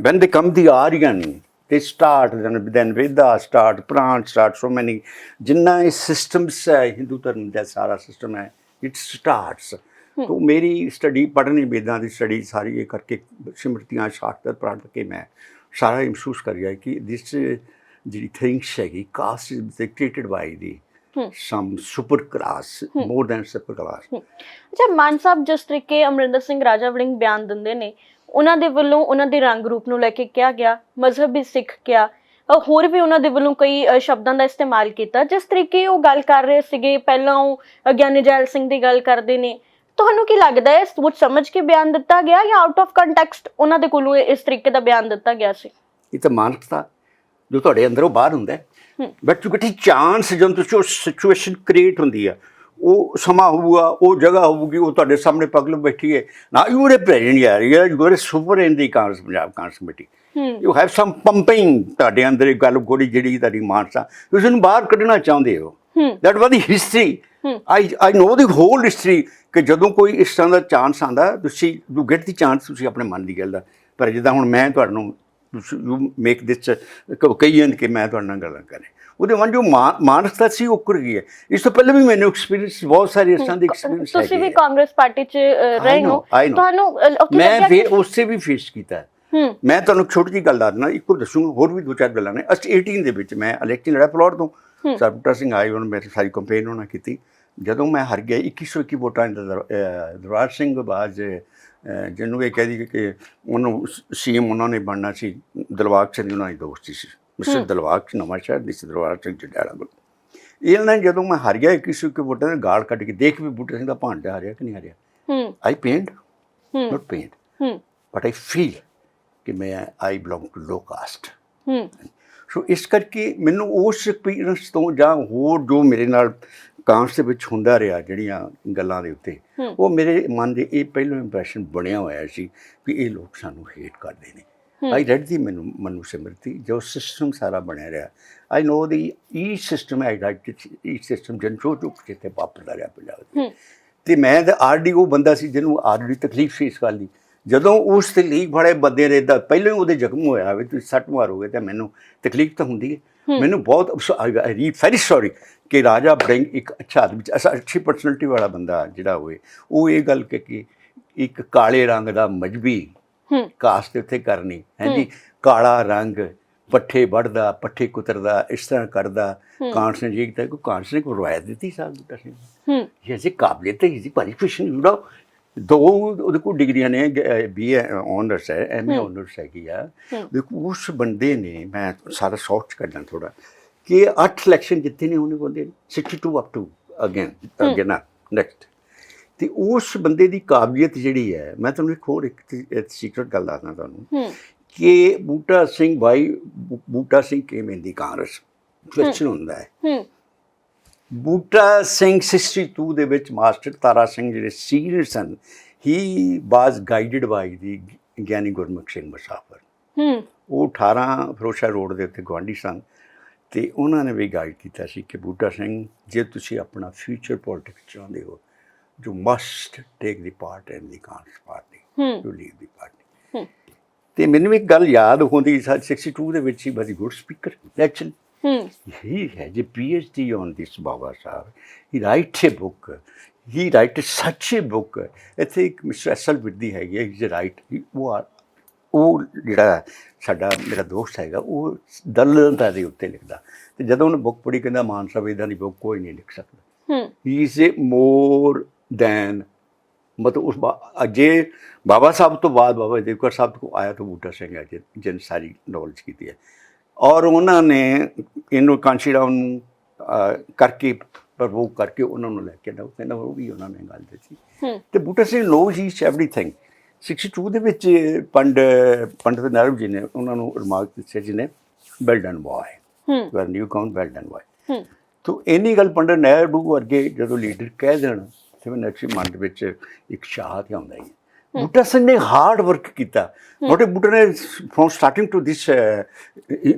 when they come the Aryan ਦੇ start then then Veda start ਪ੍ਰਾਂਤ ਸਟਾਰਟ ਸੋ ਮੈਨੀ ਜਿੰਨਾ ਇਹ ਸਿਸਟਮਸ ਹੈ ਹਿੰਦੂ ਧਰਮ ਦਾ ਸਾਰਾ ਸਿਸਟਮ ਹੈ ਇਟ ਸਟਾਰਟਸ ਤੋ ਮੇਰੀ ਸਟੱਡੀ ਪੜ੍ਹਨੀ ਵੇਦਾਂ ਦੀ ਸਟੱਡੀ ਸਾਰੀ ਇਹ ਕਰਕੇ ਸਿਮਰਤੀਆਂ ਸ਼ਾਸਤਰ ਪੜ੍ਹ ਕੇ ਮੈਂ ਸਾਰਾ ਇਹ ਮਹਿਸੂਸ ਕਰ ਗਿਆ ਕਿ ਦਿਸ ਜਿਹੜੀ ਥਿੰਗਸ ਹੈਗੀ caste is dictated by the some super class more than super class ਅੱਛਾ ਮਾਨ ਸਾਹਿਬ ਜਿਸ ਤਰੀਕੇ ਅਮਰਿੰਦਰ ਸਿੰਘ ਰਾਜਾ ਵੜਿੰਗ ਬਿਆਨ ਦਿੰਦੇ ਨੇ ਉਹਨਾਂ ਦੇ ਵੱਲੋਂ ਉਹਨਾਂ ਦੇ ਰੰਗ ਰੂਪ ਨੂੰ ਲੈ ਕੇ ਕਿਹਾ ਗਿਆ ਮਜ਼ਹਬੀ ਸਿੱਖ ਕਿਹਾ ਹੋਰ ਵੀ ਉਹਨਾਂ ਦੇ ਵੱਲੋਂ ਕਈ ਸ਼ਬਦਾਂ ਦਾ ਇਸਤੇਮਾਲ ਕੀਤਾ। ਜਿਸ ਤਰੀਕੇ ਉਹ ਗੱਲ ਕਰ ਰਹੇ ਸੀਗੇ ਪਹਿਲਾਂ ਉਹ ਗਿਆਨੀ ਜੈਲ ਸਿੰਘ ਦੀ ਗੱਲ ਕਰਦੇ ਨੇ ਤੁਹਾਨੂੰ ਕੀ ਲੱਗਦਾ ਹੈ? ਸੋਚ ਸਮਝ ਕੇ ਬਿਆਨ ਦਿੱਤਾ ਗਿਆ ਜਾਂ ਆਊਟ ਆਫ ਕੰਟੈਕਸਟ ਉਹਨਾਂ ਦੇ ਕੋਲੋਂ ਇਸ ਤਰੀਕੇ ਦਾ ਬਿਆਨ ਦਿੱਤਾ ਗਿਆ ਸੀ? ਇਹ ਤਾਂ ਮਾਨਕਤਾ ਜੋ ਤੁਹਾਡੇ ਅੰਦਰੋਂ ਬਾਹਰ ਹੁੰਦਾ ਹੈ। But you get a chance ਜਦੋਂ ਤੁਸੀਂ ਉਹ ਸਿਚੁਏਸ਼ਨ ਕ੍ਰੀਏਟ ਹੁੰਦੀ ਆ ਉਹ ਸਮਾਂ ਹੋਊਗਾ ਉਹ ਜਗ੍ਹਾ ਹੋਊਗੀ ਉਹ ਤੁਹਾਡੇ ਸਾਹਮਣੇ ਪਗਲ ਬੈਠੀ ਹੈ। ਨਾ ਯੂ ਆਰ ਪ੍ਰੈਜ਼ੀਡੈਂਟ ਯਾਰ you are super in the Congress Punjab Congress committee. You have some pumping ਤੁਹਾਡੇ ਅੰਦਰ ਇੱਕ ਗੱਲ ਗੋੜੀ ਜਿਹੜੀ ਤੁਹਾਡੀ ਮਾਨਸਾ ਤੁਸੀਂ ਉਹਨੂੰ ਬਾਹਰ ਕੱਢਣਾ ਚਾਹੁੰਦੇ ਹੋ। That was the history I I know the whole history ਕਿ ਜਦੋਂ ਕੋਈ ਇਸ ਤਰ੍ਹਾਂ ਦਾ ਚਾਂਸ ਆਂਦਾ ਤੁਸੀਂ ਯੂ ਗੈਟ ਦੀ ਚਾਂਸ ਤੁਸੀਂ ਆਪਣੇ ਮਨ ਦੀ ਗੱਲ ਦਾ। ਪਰ ਜਿੱਦਾਂ ਹੁਣ ਮੈਂ ਤੁਹਾਨੂੰ ਯੂ ਮੇਕ ਦਿਸ ਕਹੀਏ ਕਿ ਮੈਂ ਤੁਹਾਡੇ ਨਾਲ ਗੱਲਾਂ ਕਰੇ ਉਹਦੇ ਮਨ ਜੋ ਮਾਨਸਤਾ ਸੀ ਉਹ ਉੱਕਰ ਗਈ ਹੈ। ਇਸ ਤੋਂ ਪਹਿਲਾਂ ਵੀ ਮੈਨੂੰ ਐਕਸਪੀਰੀਅੰਸ ਬਹੁਤ ਸਾਰੇ ਇਸ ਤਰ੍ਹਾਂ ਦੇ ਐਕਸਪੀਰੀਅੰਸ ਤੁਸੀਂ ਵੀ ਕਾਂਗਰਸ ਪਾਰਟੀ 'ਚ ਰਹੇ ਹੋ। ਤੁਹਾਨੂੰ ਮੈਂ ਫਿਰ ਉਸੇ ਵੀ ਫੇਸ ਕੀਤਾ ਹੈ। ਹੂੰ। ਮੈਂ ਤੁਹਾਨੂੰ ਛੋਟੀ ਜਿਹੀ ਗੱਲ ਦੱਸਣਾ ਇੱਕੋ ਦੱਸੂਗਾ ਹੋਰ ਵੀ ਦੋ ਚਾਰ ਗੱਲਾਂ ਨੇ। ਅਸੀਂ 18 ਦੇ ਵਿੱਚ ਮੈਂ ਇਲੈਕਸ਼ਨ ਲੜਿਆ ਫਲੋਰ ਤੋਂ। ਸਰਬਤਾ ਸਿੰਘ ਆਈ ਉਹਨਾਂ ਮੇਰੀ ਸਾਰੀ ਕੰਪੇਨ ਉਹਨਾਂ ਕੀਤੀ। ਜਦੋਂ ਮੈਂ ਹਾਰ ਗਿਆ 2121 ਵੋਟਾਂ ਦੇ ਦਰਬਾਰ ਸਿੰਘ ਬਾਜ ਜਿਹਨੂੰ ਇਹ ਕਹਦੀ ਕਿ ਉਹਨੂੰ ਸੀਐਮ ਉਹਨਾਂ ਨੇ ਬਣਨਾ ਸੀ ਦਿਲਬਾਗ ਸਿੰਘ ਉਹਨਾਂ ਦੀ ਦੋਸਤੀ ਸੀ। ਮਿਸਟਰ ਦਿਲਬਾਗ ਸਿੰਘ ਨਵਾਂ ਸ਼ਹਿਰ ਦੀ ਦਰਬਾਰ ਸਿੰਘ ਜਡਾਲਾ ਕੋਲ ਇਹਨਾਂ ਨੇ ਜਦੋਂ ਮੈਂ ਹਾਰ ਗਿਆ 2121 ਵੋਟਾਂ ਦੇ ਗਾਲ ਕੱਢ ਕੇ ਦੇਖ ਵੀ ਬੂਟੇ ਸਿੰਘ ਦਾ ਭਾਂਡਾ ਹਾਰਿਆ ਕਿ ਨਹੀਂ ਹਾਰਿਆ। ਹੂੰ। ਆਈ ਪੇਂਡ ਹੂੰ। not paid ਹੂੰ। But I feel ਕਿ ਮੈਂ I belong to low caste ਹੂੰ। ਸੋ ਇਸ ਕਰਕੇ ਮੈਨੂੰ ਉਸ ਐਕਸਪੀਰੀਅੰਸ ਤੋਂ ਜਾਂ ਹੋਰ ਜੋ ਮੇਰੇ ਨਾਲ ਕਾਂਸ ਦੇ ਵਿੱਚ ਹੁੰਦਾ ਰਿਹਾ ਜਿਹੜੀਆਂ ਗੱਲਾਂ ਦੇ ਉੱਤੇ। ਉਹ ਮੇਰੇ ਮਨ ਦੇ ਇਹ ਪਹਿਲੋਂ ਇੰਪ੍ਰੈਸ਼ਨ ਬਣਿਆ ਹੋਇਆ ਸੀ ਕਿ ਇਹ ਲੋਕ ਸਾਨੂੰ ਹੇਟ ਕਰਦੇ ਨੇ। ਆਈ ਰੈਡ ਦੀ ਮੈਨੂੰ ਮਨੂ ਸਿਮਰਤੀ ਜੋ ਸਿਸਟਮ ਸਾਰਾ ਬਣਿਆ ਰਿਹਾ। I know the E system I write E system ਜਨ ਜੋ ਜੋ ਜਿੱਥੇ ਵਾਪਰਦਾ ਰਿਹਾ ਪੰਜਾਬ। ਤੇ ਮੈਂ ਤਾਂ ਆਰਡੀ ਉਹ ਬੰਦਾ ਸੀ ਜਿਹਨੂੰ ਆਰਡੀ ਤਕਲੀਫ ਸੀ ਇਸ ਗੱਲ ਦੀ। ਜਦੋਂ ਉਸ ਤੇ ਲੀਕ ਬੜੇ ਬੰਦੇ ਨੇ ਤਾਂ ਪਹਿਲਾਂ ਹੀ ਉਹਦੇ ਜ਼ਖਮ ਹੋਇਆ ਵੀ ਤੁਸੀਂ ਸੱਟ ਮਾਰੋਗੇ ਤਾਂ ਮੈਨੂੰ ਤਕਲੀਫ ਤਾਂ ਹੁੰਦੀ ਹੈ। ਮੈਨੂੰ ਬਹੁਤ ਆਈ ਰੀ ਵੈਰੀ ਸੌਰੀ ਕਿ ਰਾਜਾ ਬ੍ਰਿੰਗ ਇੱਕ ਅੱਛਾ ਆਦਮੀ ਅੱਛਾ- ਅੱਛੀ ਪਰਸਨੈਲਿਟੀ ਵਾਲਾ ਬੰਦਾ ਜਿਹੜਾ ਹੋਵੇ ਉਹ ਇਹ ਗੱਲ ਕਿ ਕਿ ਇੱਕ ਕਾਲੇ ਰੰਗ ਦਾ ਮਜਬੀ ਕਾਸਟ ਉੱਥੇ ਕਰਨੀ ਹੈ ਜੀ? ਕਾਲਾ ਰੰਗ ਪੱਠੇ ਵੱਢਦਾ ਪੱਠੇ ਕੁਤਰਦਾ ਇਸ ਤਰ੍ਹਾਂ ਕਰਦਾ। ਕਾਂਸ ਨੇ ਜੀ ਕੀਤਾ ਕੋਈ ਕਾਂਸ ਨੇ ਕੋਈ ਰਵਾਇਤ ਦਿੱਤੀ ਸਾਹਿਬ ਬੂਟਾ ਸਿੰਘ ਹੂੰ। ਇਹ ਸੀ ਕਾਬਲੀਅਤ ਹੈ ਇਸਦੀ ਕੁਆਲੀਫਿਕੇਸ਼ਨ ਯੂ نو ਦੋ ਉਹਦੇ ਕੋਲ ਡਿਗਰੀਆਂ ਨੇ ਬੀਏ ਆਨਰਸ ਹੈ ਐਮਏ ਆਨਰਸ ਹੈ। ਕੀ ਆ। ਦੇਖੋ ਉਸ ਬੰਦੇ ਨੇ ਮੈਂ ਸਾਰਾ ਸ਼ਾਰਟ ਕੱਢਣਾ ਥੋੜਾ ਕਿ 8 ਇਲੈਕਸ਼ਨ ਜਿੱਤੇ ਨੇ ਉਹਨੇ ਬੰਦੇ 62 up to again again next ਤੇ ਉਸ ਬੰਦੇ ਦੀ ਕਾਬਲੀਅਤ ਜਿਹੜੀ ਹੈ ਮੈਂ ਤੁਹਾਨੂੰ ਇੱਕ ਹੋਰ ਇੱਕ ਸੀਕ੍ਰੇਟ ਗੱਲ ਦੱਸਣਾ ਤੁਹਾਨੂੰ ਕਿ ਬੂਟਾ ਸਿੰਘ ਭਾਈ ਬੂ- ਬੂਟਾ ਸਿੰਘ ਕਿਵੇਂ ਦੀ ਕਾਂਗਰਸ ਕੁਐਸਚਨ ਹੁੰਦਾ ਹੂੰ। ਬੂਟਾ ਸਿੰਘ 62 ਦੇ ਵਿੱਚ ਮਾਸਟਰ ਤਾਰਾ ਸਿੰਘ ਜਿਹੜੇ ਸੀਨੀਅਰ ਸਨ ਹੀ was guided by the Giani Gurmukh Singh Musafir. ਹੂੰ। ਉਹ 18 ਫਰੋਸ਼ਾ ਰੋਡ ਦੇ ਉੱਤੇ ਗਵਾਂਢੀ ਸਨ ਤੇ ਉਹਨਾਂ ਨੇ ਵੀ ਗਾਈਡ ਕੀਤਾ ਸੀ ਕਿ ਬੂਟਾ ਸਿੰਘ ਜੇ ਤੁਸੀਂ ਆਪਣਾ ਫਿਊਚਰ ਪੋਲਿਟਿਕਸ ਚਾਹੁੰਦੇ ਹੋ you must take the part in the Congress party to lead the party ਤੇ ਮੈਨੂੰ ਇੱਕ ਗੱਲ ਯਾਦ ਹੁੰਦੀ ਸਾ 62 ਦੇ ਵਿੱਚ ਹੀ ਬੜੀ ਗੁੱਡ ਸਪੀਕਰ ਹੂੰ he has a PhD on this Baba Sahib. He writes a book. He writes such a book. ਇੱਥੇ ਇੱਕ ਮਿਸਟਰ ਐਸਲ ਵਿਰਦੀ ਹੈਗੀ ਇਜ਼ ਰਾਈਟ ਉਹ ਉਹ ਜਿਹੜਾ ਸਾਡਾ ਮੇਰਾ ਦੋਸਤ ਹੈਗਾ ਉਹ ਦਲਤਾ ਦੇ ਉੱਤੇ ਲਿਖਦਾ ਤੇ ਜਦੋਂ ਉਹਨੇ ਬੁੱਕ ਪੜ੍ਹੀ ਕਹਿੰਦਾ ਮਾਨ ਸਾਹਿਬ ਇਦਾਂ ਦੀ ਬੁੱਕ ਕੋਈ ਨਹੀਂ ਲਿਖ ਸਕਦਾ ਹੂੰ ਹੀ ਇਜ਼ ਏ ਮੋਰ ਦੈਨ ਮਤਲਬ ਉਸ ਅਜੇ ਬਾਬਾ ਸਾਹਿਬ ਤੋਂ ਬਾਅਦ ਬਾਬਾ ਦੇਵਕਰ ਸਾਹਿਬ ਕੋ ਆਇਆ ਤਾਂ ਬੂਟਾ ਸਿੰਘ ਹੈ ਜਿਨ ਸਾਰੀ ਨੌਲੇਜ ਕੀਤੀ ਹੈ ਔਰ ਉਹਨਾਂ ਨੇ ਇਹਨੂੰ ਕਾਂਸ਼ੀ ਰਾਮ ਨੂੰ ਕਰਕੇ ਪ੍ਰਵੋਕ ਕਰਕੇ ਉਹਨਾਂ ਨੂੰ ਲੈ ਕੇ ਨਾ ਕਹਿੰਦਾ ਉਹ ਵੀ ਉਹਨਾਂ ਨੇ ਗੱਲ ਹੂੰ। ਤੇ Buta Singh knows each everything 62 ਦੇ ਵਿੱਚ ਪੰਡ ਪੰਡਤ ਨਰਵ ਜੀ ਨੇ ਉਹਨਾਂ ਨੂੰ ਰਿਮਾਰਕ ਦਿੱਤੇ ਜੀ ਨੇ well done boy you are new count well done boy ਤੋ ਇੰਨੀ ਗੱਲ ਪੰਡਤ ਨਹਿਰੂ ਵਰਗੇ ਜਦੋਂ ਲੀਡਰ ਕਹਿ ਦੇਣ ਤੇ ਮੈਨੂੰ ਐਕਚੁਅਲੀ ਮਨ ਦੇ ਵਿੱਚ ਇੱਕ ਤੇ ਆਉਂਦਾ ਹੈ। ਬੂਟਾ ਸਿੰਘ ਨੇ ਹਾਰਡ ਵਰਕ ਕੀਤਾ। ਮੋਟੇ ਬੂਟਾ ਨੇ ਫਰੋਮ ਸਟਾਰਟਿੰਗ ਟੂ ਦਿਸ